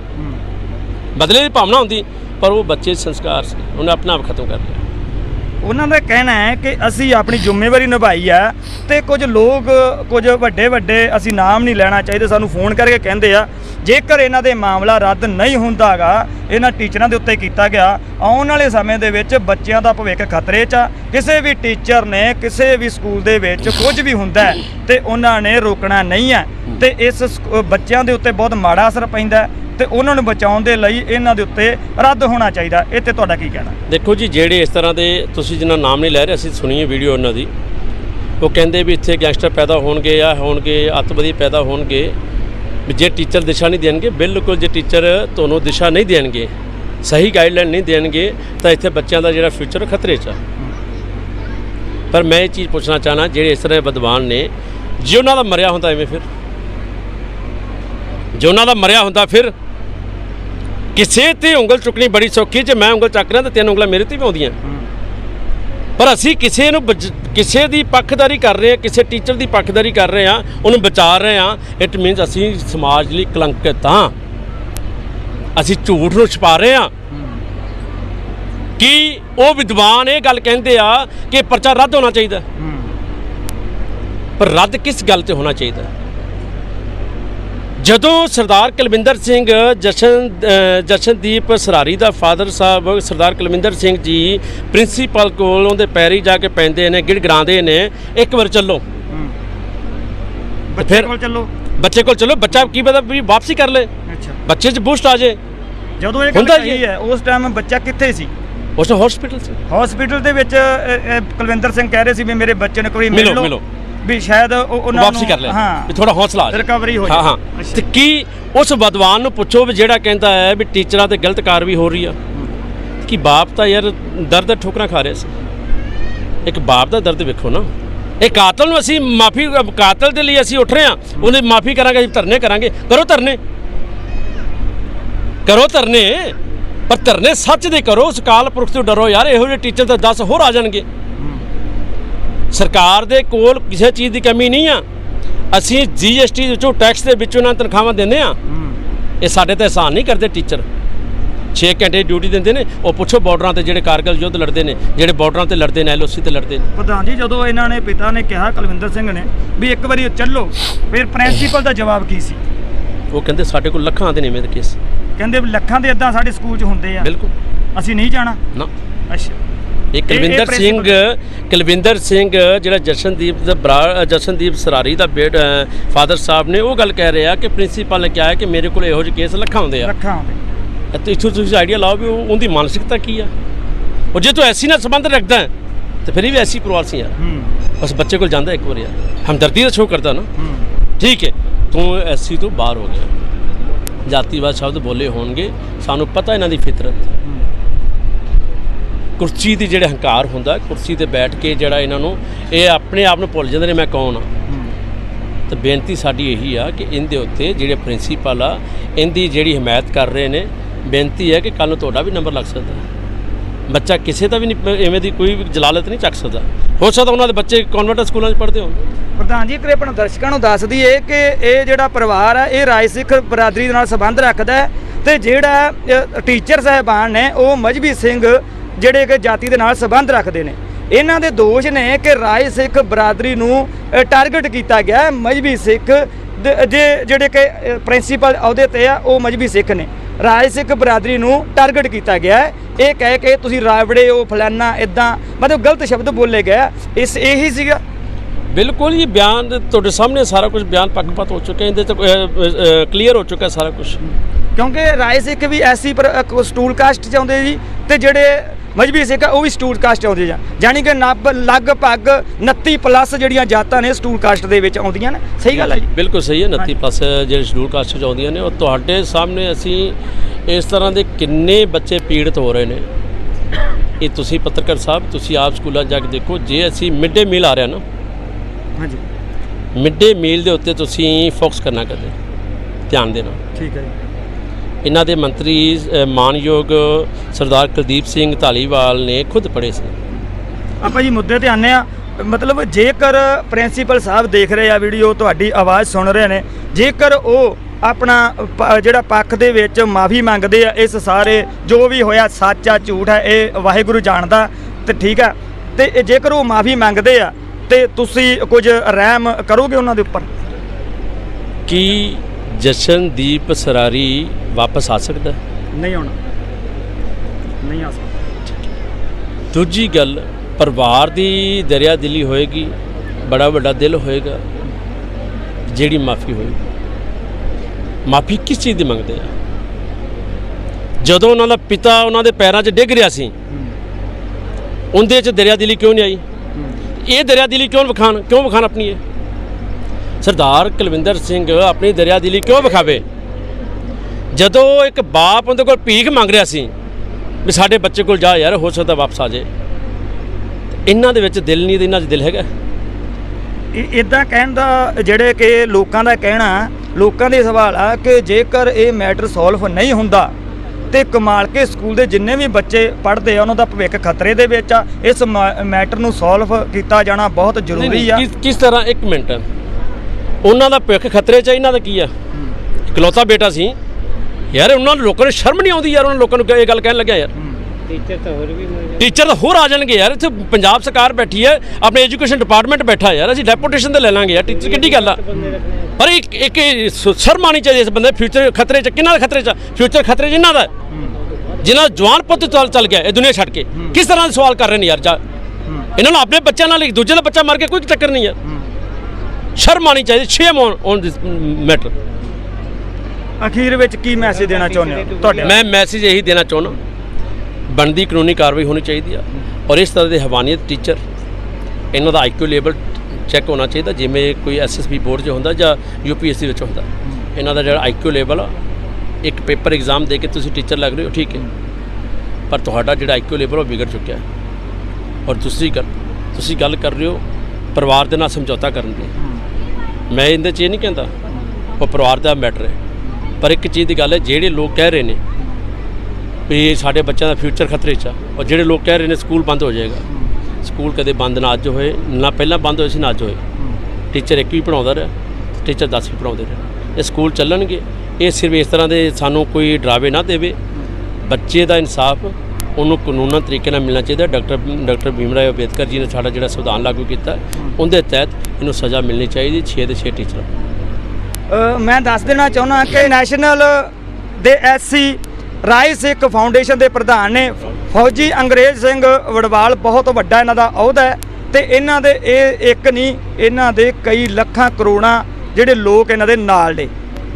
S1: ਬਦਲੇ ਦੀ ਭਾਵਨਾ ਹੁੰਦੀ, ਪਰ ਉਹ ਬੱਚੇ ਸੰਸਕਾਰ ਸੀ, ਉਹਨੇ ਆਪਣਾ ਆਪ ਖਤਮ ਕਰ ਲਿਆ।
S2: ਉਹਨਾਂ ਦਾ ਕਹਿਣਾ ਹੈ ਕਿ ਅਸੀਂ ਆਪਣੀ ਜ਼ਿੰਮੇਵਾਰੀ ਨਿਭਾਈ ਹੈ ਤੇ ਕੁਝ ਲੋਕ, ਕੁਝ ਵੱਡੇ ਵੱਡੇ ਅਸੀਂ ਨਾਮ ਨਹੀਂ ਲੈਣਾ ਚਾਹੀਦੇ, ਸਾਨੂੰ ਫੋਨ ਕਰਕੇ ਕਹਿੰਦੇ ਆ, ਜੇਕਰ ਇਹਨਾਂ ਦੇ ਮਾਮਲਾ ਰੱਦ ਨਹੀਂ ਹੁੰਦਾਗਾ ਇਹਨਾਂ ਟੀਚਰਾਂ ਦੇ ਉੱਤੇ ਕੀਤਾ ਗਿਆ, ਆਉਣ ਵਾਲੇ ਸਮੇਂ ਦੇ ਵਿੱਚ ਬੱਚਿਆਂ ਦਾ ਭਵਿੱਖ ਖਤਰੇ 'ਚ ਆ, ਕਿਸੇ ਵੀ ਟੀਚਰ ਨੇ ਕਿਸੇ ਵੀ ਸਕੂਲ ਦੇ ਵਿੱਚ ਕੁਝ ਵੀ ਹੁੰਦਾ ਹੈ ਤੇ ਉਹਨਾਂ ਨੇ ਰੋਕਣਾ ਨਹੀਂ ਹੈ ਤੇ ਇਸ ਸਕ- ਬੱਚਿਆਂ ਦੇ ਉੱਤੇ ਬਹੁਤ ਮਾੜਾ ਅਸਰ ਪੈਂਦਾ ਤੇ ਉਹਨਾਂ ਨੂੰ ਬਚਾਉਣ ਦੇ ਲਈ ਇਹਨਾਂ ਦੇ ਉੱਤੇ ਰੱਦ ਹੋਣਾ ਚਾਹੀਦਾ। ਇਹ ਤੇ ਤੁਹਾਡਾ ਕੀ ਕਹਿਣਾ?
S1: ਦੇਖੋ ਜੀ, ਜਿਹੜੇ ਇਸ ਤਰ੍ਹਾਂ ਦੇ ਤੁਸੀਂ ਜਿਨ੍ਹਾਂ ਨਾਮ ਨਹੀਂ ਲੈ ਰਹੇ, ਅਸੀਂ ਸੁਣੀਏ ਵੀਡੀਓ ਉਹਨਾਂ ਦੀ। ਉਹ ਕਹਿੰਦੇ ਵੀ ਇੱਥੇ ਗੈਂਗਸਟਰ ਪੈਦਾ ਹੋਣਗੇ ਜਾਂ ਹੋਣਗੇ, ਅੱਤਵਾਦੀ ਪੈਦਾ ਹੋਣਗੇ। ਵੀ ਜੇ ਟੀਚਰ ਦਿਸ਼ਾ ਨਹੀਂ ਦੇਣਗੇ, ਬਿਲਕੁਲ ਜੇ ਟੀਚਰ ਤੁਹਾਨੂੰ ਦਿਸ਼ਾ ਨਹੀਂ ਦੇਣਗੇ, ਸਹੀ ਗਾਈਡਲਾਈਨ ਨਹੀਂ ਦੇਣਗੇ, ਤਾਂ ਇੱਥੇ ਬੱਚਿਆਂ ਦਾ ਜਿਹੜਾ ਫਿਊਚਰ ਖਤਰੇ 'ਚ ਆ। ਪਰ ਮੈਂ ਇਹ ਚੀਜ਼ ਪੁੱਛਣਾ ਚਾਹਨਾ, ਜਿਹੜੇ ਇਸ ਤਰ੍ਹਾਂ ਦੇ ਵਿਦਵਾਨ ਨੇ, ਜੇ ਉਹਨਾਂ ਦਾ ਮਰਿਆ ਹੁੰਦਾ ਐਵੇਂ ਫਿਰ? ਜੇ ਉਹਨਾਂ ਦਾ ਮਰਿਆ ਹੁੰਦਾ ਫਿਰ ਕਿਸੇ ਤੇ ਉਂਗਲ ਚੁੱਕਣੀ ਬੜੀ ਸੌਖੀ ਜੇ ਮੈਂ ਉਂਗਲ ਚੱਕ ਰਿਹਾ ਤਾਂ ਤਿੰਨ ਉਂਗਲਾਂ ਮੇਰੇ ਤੇ ਵੀ ਆਉਂਦੀਆਂ। ਪਰ ਅਸੀਂ ਕਿਸੇ ਨੂੰ ਕਿਸੇ ਦੀ ਪੱਖਦਾਰੀ ਕਰ ਰਹੇ ਹਾਂ ਕਿਸੇ ਟੀਚਰ ਦੀ ਪੱਖਦਾਰੀ ਕਰ ਰਹੇ ਹਾਂ ਉਹਨੂੰ ਬਚਾ ਰਹੇ ਹਾਂ। ਇਟ ਮੀਨਸ ਅਸੀਂ ਸਮਾਜ ਲਈ ਕਲੰਕਿਤ ਹਾਂ। ਅਸੀਂ ਝੂਠ ਨੂੰ ਛੁਪਾ ਰਹੇ ਹਾਂ। ਕਿ ਉਹ ਵਿਦਵਾਨ ਇਹ ਗੱਲ ਕਹਿੰਦੇ ਆ ਕਿ ਪਰਚਾ ਰੱਦ ਹੋਣਾ ਚਾਹੀਦਾ? ਪਰ ਰੱਦ ਕਿਸ ਗੱਲ ਤੇ ਹੋਣਾ ਚਾਹੀਦਾ? ਜਦੋਂ ਸਰਦਾਰ ਕੁਲਵਿੰਦਰ ਸਿੰਘ ਜਸ਼ਨ ਜਸ਼ਨਦੀਪ ਸਰਾਰੀ ਦਾ ਫਾਦਰ ਸਾਹਿਬ ਸਰਦਾਰ ਕੁਲਵਿੰਦਰ ਸਿੰਘ ਜੀ ਪ੍ਰਿੰਸੀਪਲ ਕੋਲ ਉਹਦੇ ਪੈਰੀ ਜਾ ਕੇ ਪੈਂਦੇ ਨੇ ਗਿੜਗੜਾਉਂਦੇ ਨੇ ਇੱਕ ਵਾਰ ਚੱਲੋ।
S2: ਬੱਚੇ ਕੋਲ ਚੱਲੋ।
S1: ਬੱਚੇ ਕੋਲ ਚੱਲੋ ਬੱਚਾ ਕੀ ਪਤਾ ਵੀ ਵਾਪਸੀ ਕਰ ਲੇ।
S2: ਅੱਛਾ।
S1: ਬੱਚੇ 'ਚ ਬੂਸਟ ਆ ਜੇ।
S2: ਜਦੋਂ ਇਹ
S1: ਹੁੰਦਾ ਹੀ
S2: ਕਹੀ ਹੈ? ਉਸ ਟਾਈਮ ਬੱਚਾ ਕਿੱਥੇ ਸੀ?
S1: ਉਸ ਹਸਪੀਟਲ 'ਚ।
S2: ਹਸਪੀਟਲ ਦੇ ਵਿੱਚ ਕੁਲਵਿੰਦਰ ਸਿੰਘ ਕਹਿ ਰਹੇ ਸੀ ਵੀ ਮੇਰੇ ਬੱਚੇ ਨੂੰ ਕੋਈ ਮਿਲ ਲਓ।
S1: ਮਿਲੋ।
S2: ਵੀ ਸ਼ਾਇਦ ਉਹ- ਉਹਨਾਂ
S1: ਵਾਪਸੀ ਕਰ ਲੈ
S2: ਹਾਂ
S1: ਵੀ ਥੋੜਾ ਹੌਸਲਾ ਆ ਜਾਏ।
S2: ਰਿਕਵਰੀ ਹੋ
S1: ਹਾਂ। ਹਾਂ। ਤੇ ਕੀ ਉਸ ਵਿਦਵਾਨ ਨੂੰ ਪੁੱਛੋ ਵੀ ਜਿਹੜਾ ਕਹਿੰਦਾ ਹੈ ਵੀ ਟੀਚਰਾਂ ਤੇ ਗਲਤ ਕਾਰਵਾਈ ਹੋ ਰਹੀ ਆ? ਕਿ ਬਾਪ ਤਾਂ ਯਾਰ ਦਰਦ ਠੋਕਰਾਂ ਖਾ ਰਿਹਾ ਸੀ। ਇੱਕ ਬਾਪ ਦਾ ਦਰਦ ਵੇਖੋ ਨਾ। ਇਹ ਕਾਤਲ ਨੂੰ ਅਸੀਂ ਮਾਫੀ ਕਾਤਲ ਦੇ ਲਈ ਅਸੀਂ ਉੱਠ ਰਹੇ ਹਾਂ। ਉਹਨੇ ਮਾਫੀ ਕਰਾਂਗੇ ਅਸੀਂ ਧਰਨੇ ਕਰਾਂਗੇ। ਕਰੋ ਧਰਨੇ। ਕਰੋ ਧਰਨੇ। ਪਰ ਧਰਨੇ ਸੱਚ ਦੇ ਕਰੋ। ਉਸ ਕਾਲ ਪੁਰਖ ਤੋਂ ਡਰੋ। ਯਾਰ ਇਹੋ ਜਿਹੇ ਟੀਚਰ ਤਾਂ 10 ਹੋਰ ਆ ਜਾਣਗੇ। ਸਰਕਾਰ ਦੇ ਕੋਲ ਕਿਸੇ ਚੀਜ਼ ਦੀ ਕਮੀ ਨਹੀਂ ਆ। ਅਸੀਂ ਜੀਐਸਟੀ ਵਿੱਚੋਂ ਟੈਕਸ ਦੇ ਵਿੱਚੋਂ ਨੂੰ ਤਨਖਾਹਾਂ ਦਿੰਦੇ ਆ। ਇਹ ਸਾਡੇ ਤੇ ਅਹਿਸਾਨ ਨਹੀਂ ਕਰਦੇ ਟੀਚਰ 6 ਘੰਟੇ ਡਿਊਟੀ ਦਿੰਦੇ ਨੇ ਉਹ ਪੁੱਛੋ ਬਾਰਡਰਾਂ ਤੇ ਜਿਹੜੇ ਕਾਰਗਲ ਯੁੱਧ ਲੜਦੇ ਨੇ ਜਿਹੜੇ ਬਾਰਡਰਾਂ ਤੇ ਲੜਦੇ ਨੇ ਐਲਓਸੀ ਤੇ ਲੜਦੇ ਨੇ।
S2: ਪ੍ਰਧਾਨ ਜੀ ਜਦੋਂ ਇਹਨਾਂ ਨੇ ਪਿਤਾ ਨੇ ਕਿਹਾ ਕੁਲਵਿੰਦਰ ਸਿੰਘ ਨੇ ਵੀ ਇੱਕ ਵਾਰੀ ਚੱਲੋ ਫਿਰ ਪ੍ਰਿੰਸੀਪਲ ਦਾ ਜਵਾਬ ਕੀ ਸੀ?
S1: ਉਹ ਕਹਿੰਦੇ ਸਾਡੇ ਕੋਲ ਲੱਖਾਂ ਦੇ ਕੇਸ
S2: ਕਹਿੰਦੇ ਲੱਖਾਂ ਦੇ ਇਦਾਂ ਸਾਡੇ ਸਕੂਲ 'ਚ ਹੁੰਦੇ ਆ।
S1: ਬਿਲਕੁਲ।
S2: ਅਸੀਂ ਨਹੀਂ ਜਾਣਾ?
S1: ਨਾ।
S2: ਅੱਛਾ।
S1: ਇਹ ਕੁਲਵਿੰਦਰ ਸਿੰਘ ਕੁਲਵਿੰਦਰ ਸਿੰਘ ਜਿਹੜਾ ਜਸ਼ਨਦੀਪ ਦਾ ਜਸ਼ਨਦੀਪ ਸਰਾਰੀ ਦਾ ਬੇਟ ਫਾਦਰ ਸਾਹਿਬ ਨੇ ਉਹ ਗੱਲ ਕਹਿ ਰਿਹਾ ਕਿ ਪ੍ਰਿੰਸੀਪਲ ਨੇ ਕਿਹਾ ਕਿ ਮੇਰੇ ਕੋਲ ਇਹੋ ਜਿਹੇ ਕੇਸ ਲੱਖਾਂ ਆਉਂਦੇ ਆ
S2: ਲੱਖਾਂ
S1: ਤੇ ਇੱਥੋਂ ਤੁਸੀਂ ਆਈਡੀਆ ਲਾਓ ਵੀ ਉਹ ਉਹਦੀ ਮਾਨਸਿਕਤਾ ਕੀ ਆ। ਉਹ ਜੇ ਤੂੰ ਐਸੀ ਨਾਲ ਸੰਬੰਧ ਰੱਖਦਾ ਤੇ ਫਿਰ ਵੀ ਐਸੀ ਪ੍ਰਵਾਸੀ ਆ।
S2: ਹੂੰ।
S1: ਬਸ ਬੱਚੇ ਕੋਲ ਜਾਂਦਾ ਇੱਕ ਵਾਰ ਯਾਰ ਹਮਦਰਦੀ ਦਾ ਸ਼ੋਅ ਕਰਦਾ ਨਾ। ਠੀਕ ਹੈ ਤੂੰ ਐਸੀ ਤੋਂ ਬਾਹਰ ਹੋ ਗਿਆ। ਜਾਤੀਵਾਦ ਸ਼ਬਦ ਬੋਲੇ ਹੋਣਗੇ ਸਾਨੂੰ ਪਤਾ ਇਹਨਾਂ ਦੀ ਫਿਤਰਤ। ਕੁਰਸੀ ਦੀ ਜਿਹੜੇ ਹੰਕਾਰ ਹੁੰਦਾ ਕੁਰਸੀ ਤੇ ਬੈਠ ਕੇ ਜਿਹੜਾ ਇਹਨਾਂ ਨੂੰ ਇਹ ਆਪਣੇ ਆਪ ਨੂੰ ਭੁੱਲ ਜਾਂਦੇ ਨੇ, ਮੈਂ ਕੌਣ ਆ ਤੇ ਬੇਨਤੀ ਸਾਡੀ ਇਹੀ ਆ ਕਿ ਇਹਦੇ ਉੱਤੇ ਜਿਹੜੇ ਪ੍ਰਿੰਸੀਪਲ ਆ, ਇਹਦੀ ਜਿਹੜੀ ਹਮਾਇਤ ਕਰ ਰਹੇ ਨੇ, ਬੇਨਤੀ ਹੈ ਕਿ ਕੱਲ ਨੂੰ ਤੁਹਾਡਾ ਵੀ ਨੰਬਰ ਲੱਗ ਸਕਦਾ ਬੱਚਾ ਕਿਸੇ ਦਾ ਵੀ ਨਹੀਂ, ਐਵੇਂ ਦੀ ਕੋਈ ਵੀ ਜਲਾਲਤ ਨਹੀਂ ਚੱਕ ਸਕਦਾ। ਹੋ ਸਕਦਾ ਉਹਨਾਂ ਦੇ ਬੱਚੇ ਕਨਵਰਟ ਸਕੂਲਾਂ 'ਚ ਪੜ੍ਹਦੇ ਹੋਣ।
S2: ਪ੍ਰਧਾਨ ਜੀ ਕਰੇ ਆਪਣੇ ਦਰਸ਼ਕਾਂ ਨੂੰ ਦੱਸ ਦਈਏ ਕਿ ਇਹ ਜਿਹੜਾ ਪਰਿਵਾਰ ਹੈ ਇਹ ਰਾਜ ਸਿੱਖ ਬਰਾਦਰੀ ਦੇ ਨਾਲ ਸੰਬੰਧ ਰੱਖਦਾ ਹੈ ਤੇ ਜਿਹੜਾ ਟੀਚਰ ਸਾਹਿਬਾਨ ਨੇ, ਉਹ ਮਜਬੀ ਸਿੰਘ ਜਿਹੜੇ ਕਿ ਜਾਤੀ ਦੇ ਨਾਲ ਸੰਬੰਧ ਰੱਖਦੇ ਨੇ। ਇਹਨਾਂ ਦੇ ਦੋਸ਼ ਨੇ ਕਿ ਰਾਏ ਸਿੱਖ ਬਰਾਦਰੀ ਨੂੰ ਟਾਰਗੇਟ ਕੀਤਾ ਗਿਆ ਹੈ। ਮਜਬੀ ਸਿੱਖ ਜੇ ਜਿਹੜੇ ਕਿ ਪ੍ਰਿੰਸੀਪਲ ਅਹੁਦੇ ਤੇ ਆ ਉਹ ਮਜਬੀ ਸਿੱਖ ਨੇ। ਰਾਏ ਸਿੱਖ ਬਰਾਦਰੀ ਨੂੰ ਟਾਰਗੇਟ ਕੀਤਾ ਗਿਆ ਹੈ। ਇਹ ਕਹਿ ਕੇ ਤੁਸੀਂ ਰਾਵੜੇ ਉਹ ਫਲਾਨਾ ਇਦਾਂ ਮਤਲਬ ਗਲਤ ਸ਼ਬਦ ਬੋਲੇ ਗਏ। ਇਸ ਇਹੀ ਸੀਗਾ।
S1: ਬਿਲਕੁਲ ਇਹ ਬਿਆਨ ਤੁਹਾਡੇ ਸਾਹਮਣੇ ਸਾਰਾ ਕੁਝ ਬਿਆਨ ਪੱਖਪਾਤ ਹੋ ਚੁੱਕਾ ਹੈ ਇਹਦੇ ਤੇ ਕਲੀਅਰ ਹੋ ਚੁੱਕਾ ਸਾਰਾ ਕੁਝ।
S2: ਕਿਉਂਕਿ ਰਾਏ ਸਿੱਖ ਵੀ ਐਸੀ ਸਟੂਲ ਕਾਸਟ ਚ ਆਉਂਦੇ ਜੀ ਤੇ ਜਿਹੜੇ ਮਜਬੀ ਸਿੱਖ ਆ ਉਹ ਵੀ ਸਟੂਲ ਕਾਸਟ ਆਉਂਦੇ ਜਾਂ ਯਾਨੀ ਕਿ ਨੱਬ ਲਗਭਗ 29 ਪਲੱਸ ਜਿਹੜੀਆਂ ਜਾਤਾਂ ਨੇ ਸਟੂਲ ਕਾਸਟ ਦੇ ਵਿੱਚ ਆਉਂਦੀਆਂ ਨੇ। ਸਹੀ ਗੱਲ ਹੈ ਜੀ?
S1: ਬਿਲਕੁਲ ਸਹੀ ਹੈ 29
S2: ਹਾਂਜੀ।
S1: ਪਲੱਸ ਜਿਹੜੇ ਸ਼ਡਿਊਲ ਕਾਸਟ 'ਚ ਆਉਂਦੀਆਂ ਨੇ ਉਹ ਤੁਹਾਡੇ ਸਾਹਮਣੇ ਅਸੀਂ ਇਸ ਤਰ੍ਹਾਂ ਦੇ ਕਿੰਨੇ ਬੱਚੇ ਪੀੜਤ ਹੋ ਰਹੇ ਨੇ। ਇਹ ਤੁਸੀਂ ਪੱਤਰਕਾਰ ਸਾਹਿਬ ਤੁਸੀਂ ਆਪ ਸਕੂਲਾਂ 'ਚ ਜਾ ਕੇ ਦੇਖੋ ਜੇ ਅਸੀਂ ਮਿਡ ਡੇ ਮੀਲ ਆ ਰਿਹਾ ਨਾ
S2: ਹਾਂਜੀ।
S1: ਮਿਡ ਡੇ ਮੀਲ ਦੇ ਉੱਤੇ ਤੁਸੀਂ ਫੋਕਸ ਕਰਨਾ ਕਦੇ ਧਿਆਨ ਦੇਣਾ।
S2: ਠੀਕ ਹੈ ਜੀ।
S1: ਇਹਨਾਂ ਦੇ ਮੰਤਰੀ ਮਾਨਯੋਗ ਸਰਦਾਰ ਕੁਲਦੀਪ ਸਿੰਘ ਧਾਲੀਵਾਲ ਨੇ ਖੁਦ ਪੜ੍ਹੇ ਸੀ।
S2: ਆਪਾਂ ਜੀ ਮੁੱਦੇ ਤੇ ਆਨੇ ਆ ਮਤਲਬ ਜੇਕਰ ਪ੍ਰਿੰਸੀਪਲ ਸਾਹਿਬ ਦੇਖ ਰਹੇ ਆ ਵੀਡੀਓ ਤੁਹਾਡੀ ਆਵਾਜ਼ ਸੁਣ ਰਹੇ ਨੇ ਜੇਕਰ ਉਹ ਆਪਣਾ ਜਿਹੜਾ ਪੱਖ ਦੇ ਵਿੱਚ ਮਾਫੀ ਮੰਗਦੇ ਆ ਇਸ ਸਾਰੇ ਜੋ ਵੀ ਹੋਇਆ ਸੱਚ ਆ ਝੂਠ ਹੈ ਇਹ ਵਾਹਿਗੁਰੂ ਜਾਣਦਾ ਤੇ ਠੀਕ ਆ। ਤੇ ਜੇਕਰ ਉਹ ਮਾਫੀ ਮੰਗਦੇ ਆ ਤੇ ਤੁਸੀਂ ਕੁਝ ਰਹਿਮ ਕਰੋਗੇ ਉਹਨਾਂ ਦੇ ਉੱਪਰ?
S1: ਕਿ ਜਸ਼ਨਦੀਪ ਸਰਾਰੀ ਵਾਪਸ ਆ ਸਕਦਾ? ਹੈ?
S2: ਨਹੀਂ ਆਉਣਾ। ਨਹੀਂ ਆ ਸਕਦਾ।
S1: ਦੂਜੀ ਗੱਲ ਪਰਿਵਾਰ ਦੀ ਦਰਿਆ ਦਿਲੀ ਹੋਏਗੀ ਬੜਾ ਵੱਡਾ ਦਿਲ ਹੋਏਗਾ ਜਿਹੜੀ ਮਾਫੀ ਹੋਏਗੀ। ਮਾਫੀ ਕਿਸ ਚੀਜ਼ ਦੀ ਮੰਗਦੇ ਆ? ਜਦੋਂ ਉਹਨਾਂ ਦਾ ਪਿਤਾ ਉਹਨਾਂ ਦੇ ਪੈਰਾਂ 'ਚ ਡਿੱਗ ਰਿਹਾ ਸੀ ਉਹਦੇ 'ਚ ਦਰਿਆ ਦਿਲੀ ਕਿਉਂ ਨਹੀਂ ਆਈ? ਇਹ ਦਰਿਆ ਦਿਲੀ ਕਿਉਂ ਵਿਖਾਣ ਕਿਉਂ ਵਿਖਾਣ ਆਪਣੀ ਇਹ? ਸਰਦਾਰ ਕੁਲਵਿੰਦਰ ਸਿੰਘ ਆਪਣੀ ਦਰਿਆ ਦਿਲੀ ਕਿਉਂ ਵਿਖਾਵੇ? ਜਦੋਂ ਇੱਕ ਬਾਪ ਉਹਦੇ ਕੋਲ ਭੀਖ ਮੰਗ ਰਿਹਾ ਸੀ ਵੀ ਸਾਡੇ ਬੱਚੇ ਕੋਲ ਜਾ ਯਾਰ ਹੋ ਸਕਦਾ ਵਾਪਸ ਆ ਤੇ ਇਹਨਾਂ ਦੇ ਵਿੱਚ ਦਿਲ ਨਹੀਂ ਤੇ ਇਹਨਾਂ 'ਚ ਦਿਲ ਹੈਗਾ।
S2: ਇਦਾਂ ਕਹਿਣ ਦਾ ਜਿਹੜੇ ਕਿ ਲੋਕਾਂ ਦਾ ਕਹਿਣਾ ਲੋਕਾਂ ਦੇ ਸਵਾਲ ਆ ਕਿ ਜੇਕਰ ਇਹ ਮੈਟਰ ਸੋਲਵ ਨਹੀਂ ਹੁੰਦਾ ਤੇ ਕਮਾਲ ਕੇ ਸਕੂਲ ਦੇ ਜਿੰਨੇ ਵੀ ਬੱਚੇ ਪੜ੍ਹਦੇ ਆ ਉਹਨਾਂ ਦਾ ਭਵਿੱਖ ਖਤਰੇ ਦੇ ਵਿੱਚ ਆ। ਇਸ ਮੈਟਰ ਨੂੰ ਸੋਲਵ ਕੀਤਾ ਜਾਣਾ ਬਹੁਤ ਜ਼ਰੂਰੀ ਆ।
S1: ਕਿਸ ਕਿਸ ਤਰ੍ਹਾਂ? ਇੱਕ ਮਿੰਟ। ਉਹਨਾਂ ਦਾ ਭੁੱਖ ਖਤਰੇ 'ਚ ਆ, ਇਹਨਾਂ ਦਾ ਕੀ ਆ? ਇਕਲੌਤਾ ਬੇਟਾ ਸੀ। ਯਾਰ ਉਹਨਾਂ ਨੂੰ ਲੋਕਾਂ ਨੂੰ ਸ਼ਰਮ ਨਹੀਂ ਆਉਂਦੀ ਯਾਰ ਉਹਨਾਂ ਲੋਕਾਂ ਨੂੰ ਇਹ ਗੱਲ ਕਹਿਣ ਲੱਗਿਆ ਯਾਰ?
S3: ਟੀਚਰ ਤਾਂ ਹੋਰ ਵੀ ਮਰ
S1: ਟੀਚਰ ਤਾਂ ਹੋਰ ਆ ਜਾਣਗੇ ਯਾਰ ਇੱਥੇ ਪੰਜਾਬ ਸਰਕਾਰ ਬੈਠੀ ਹੈ ਆਪਣੇ ਐਜੂਕੇਸ਼ਨ ਡਿਪਾਰਟਮੈਂਟ ਬੈਠਾ ਯਾਰ ਅਸੀਂ ਡੈਪੂਟੇਸ਼ਨ ਤੇ ਲੈ ਲਾਂਗੇ ਯਾਰ ਟੀਚਰ ਕਿੱਡੀ ਗੱਲ ਆ। ਪਰ ਇੱਕ ਇੱਕ ਇਹ ਸ- ਸ਼ਰਮ ਆਉਣੀ ਚਾਹੀਦੀ ਇਸ ਬੰਦੇ ਫਿਊਚਰ ਖਤਰੇ 'ਚ ਕਿਹਨਾਂ ਦਾ ਖਤਰੇ 'ਚ ਫਿਊਚਰ ਖਤਰੇ 'ਚ ਇਹਨਾਂ ਦਾ? ਹੈ। ਜਿਨ੍ਹਾਂ ਦਾ ਜਵਾਨ ਪੁੱਤ ਚੱਲ ਚੱਲ ਗਿਆ ਇਹ ਦੁਨੀਆ ਛੱਡ ਕੇ। ਕਿਸ ਤਰ੍ਹਾਂ ਦੇ ਸਵਾਲ ਕਰ ਰਹੇ ਨੇ ਯਾਰ ਜਾ ਇਹਨਾਂ ਨੂੰ ਆਪਣੇ ਬੱਚਿਆਂ ਨਾਲ ਇੱਕ ਦੂਜੇ ਦਾ ਬੱਚਾ ਮਾਰ ਕੇ ਕੋਈ ਚੱਕਰ ਨਹੀਂ ਯਾਰ ਸ਼ਰਮ ਆਉਣੀ ਚਾਹੀਦੀ shame on on this matter
S2: ਅਖੀਰ ਵਿੱਚ ਕੀ ਮੈਸੇਜ ਦੇਣਾ ਚਾਹੁੰਦੇ ਹੋ? ਤੁਹਾਡੇ
S1: ਮੈਂ ਮੈਸੇਜ ਇਹੀ ਦੇਣਾ ਚਾਹੁੰਦਾ ਬਣਦੀ ਕਾਨੂੰਨੀ ਕਾਰਵਾਈ ਹੋਣੀ ਚਾਹੀਦੀ ਆ ਔਰ ਇਸ ਤਰ੍ਹਾਂ ਦੇ ਹਵਾਨੀਅਤ ਟੀਚਰ ਇਹਨਾਂ ਦਾ ਆਈਕਿਊ ਲੈਵਲ ਚੈੱਕ ਹੋਣਾ ਚਾਹੀਦਾ ਜਿਵੇਂ ਕੋਈ ਐਸਐਸਬੀ ਬੋਰਡ 'ਚ ਹੁੰਦਾ ਜਾਂ ਯੂਪੀਐਸਸੀ ਵਿੱਚ ਹੁੰਦਾ। ਇਹਨਾਂ ਦਾ ਜਿਹੜਾ ਆਈਕਿਊ ਲੈਵਲ ਆ ਇੱਕ ਪੇਪਰ ਐਗਜ਼ਾਮ ਦੇ ਕੇ ਤੁਸੀਂ ਟੀਚਰ ਲੱਗ ਰਹੇ ਹੋ ਠੀਕ ਹੈ। ਪਰ ਤੁਹਾਡਾ ਜਿਹੜਾ ਆਈਕਿਊ ਲੈਵਲ ਉਹ ਵਿਗੜ ਚੁੱਕਿਆ ਹੈ। ਔਰ ਤੁਸੀਂ ਗੱਲ ਤੁਸੀਂ ਗੱਲ ਕਰ ਰਹੇ ਹੋ ਪਰਿਵਾਰ ਦੇ ਨਾਲ ਸਮਝੌਤਾ ਕਰਨ ਦੀ। ਮੈਂ ਇਹਦੇ 'ਚ ਇਹ ਨਹੀਂ ਕਹਿੰਦਾ ਉਹ ਪਰਿਵਾਰ ਦਾ ਮੈਟਰ ਹੈ। ਪਰ ਇੱਕ ਚੀਜ਼ ਦੀ ਗੱਲ ਹੈ, ਜਿਹੜੇ ਲੋਕ ਕਹਿ ਰਹੇ ਨੇ ਵੀ ਸਾਡੇ ਬੱਚਿਆਂ ਦਾ ਫਿਊਚਰ ਖਤਰੇ 'ਚ ਆ, ਔਰ ਜਿਹੜੇ ਲੋਕ ਕਹਿ ਰਹੇ ਨੇ ਸਕੂਲ ਬੰਦ ਹੋ ਜਾਏਗਾ। ਸਕੂਲ ਕਦੇ ਬੰਦ ਨਾ ਅੱਜ ਹੋਏ, ਨਾ ਪਹਿਲਾਂ ਬੰਦ ਹੋਏ ਸੀ, ਨਾ ਅੱਜ ਹੋਏ। ਟੀਚਰ ਇੱਕ ਵੀ ਪੜਾਉਂਦਾ ਰਿਹਾ, ਟੀਚਰ 10 ਵੀ ਪੜਾਉਂਦੇ ਰਹੇ। ਇਹ ਸਕੂਲ ਚੱਲਣਗੇ। ਇਹ ਸਿਰਫ ਇਸ ਤਰ੍ਹਾਂ ਦੇ ਸਾਨੂੰ ਕੋਈ ਡਰਾਵੇ ਨਾ ਦੇਵੇ। ਬੱਚੇ ਦਾ ਇਨਸਾਫ ਉਹਨੂੰ ਕਾਨੂੰਨਾਂ ਤਰੀਕੇ ਨਾਲ ਮਿਲਣਾ ਚਾਹੀਦਾ। ਡਾਕਟਰ ਡਾਕਟਰ ਭੀਮ ਰਾਏ ਅੰਬੇਦਕਰ ਜੀ ਨੇ ਸਾਡਾ ਜਿਹੜਾ ਸੰਵਿਧਾਨ ਲਾਗੂ ਕੀਤਾ, ਉਹਦੇ ਤਹਿਤ ਇਹਨੂੰ ਸਜ਼ਾ ਮਿਲਣੀ ਚਾਹੀਦੀ 6 ਦੇ 6 ਟੀਚਰਾਂ
S2: ਮੈਂ ਦੱਸ ਦੇਣਾ ਚਾਹੁੰਦਾ ਕਿ ਨੈਸ਼ਨਲ ਦੇ ਐਸਸੀ ਰਾਏ ਸਿੱਖ ਫਾਊਂਡੇਸ਼ਨ ਦੇ ਪ੍ਰਧਾਨ ਨੇ। ਫੌਜੀ ਅੰਗਰੇਜ਼ ਸਿੰਘ ਵੜਵਾਲ ਬਹੁਤ ਵੱਡਾ ਇਹਨਾਂ ਦਾ ਅਹੁਦਾ ਹੈ ਤੇ ਇਹਨਾਂ ਦੇ ਇਹ ਇੱਕ ਨਹੀਂ, ਇਹਨਾਂ ਦੇ ਕਈ ਲੱਖਾਂ ਕਰੋੜਾਂ ਜਿਹੜੇ ਲੋਕ ਇਹਨਾਂ ਦੇ ਨਾਲ ਨੇ।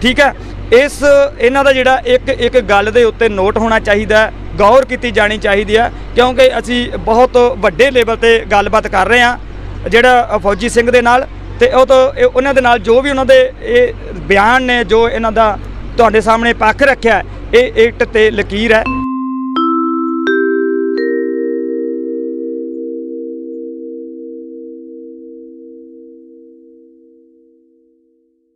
S2: ਠੀਕ ਹੈ? ਇਸ, ਇਹਨਾਂ ਦਾ ਜਿਹੜਾ ਇੱਕ ਇੱਕ ਗੱਲ ਦੇ ਉੱਤੇ ਨੋਟ ਹੋਣਾ ਚਾਹੀਦਾ, ਗੌਰ ਕੀਤੀ ਜਾਣੀ ਚਾਹੀਦੀ ਹੈ, ਕਿਉਂਕਿ ਅਸੀਂ ਬਹੁਤ ਵੱਡੇ ਲੈਵਲ ਤੇ ਗੱਲਬਾਤ ਕਰ ਰਹੇ ਹਾਂ, ਜਿਹੜਾ ਫੌਜੀ ਸਿੰਘ ਦੇ ਨਾਲ, ਤੇ ਉਹ ਤੋਂ, ਇਹ- ਉਹਨਾਂ ਦੇ ਨਾਲ ਜੋ ਵੀ ਉਹਨਾਂ ਦੇ ਇਹ ਬਿਆਨ ਨੇ, ਜੋ ਇਹਨਾਂ ਦਾ ਤੁਹਾਡੇ ਸਾਹਮਣੇ ਪੱਖ ਰੱਖਿਆ, ਇਹ ਇੱਟ ਤੇ ਲਕੀਰ ਹੈ।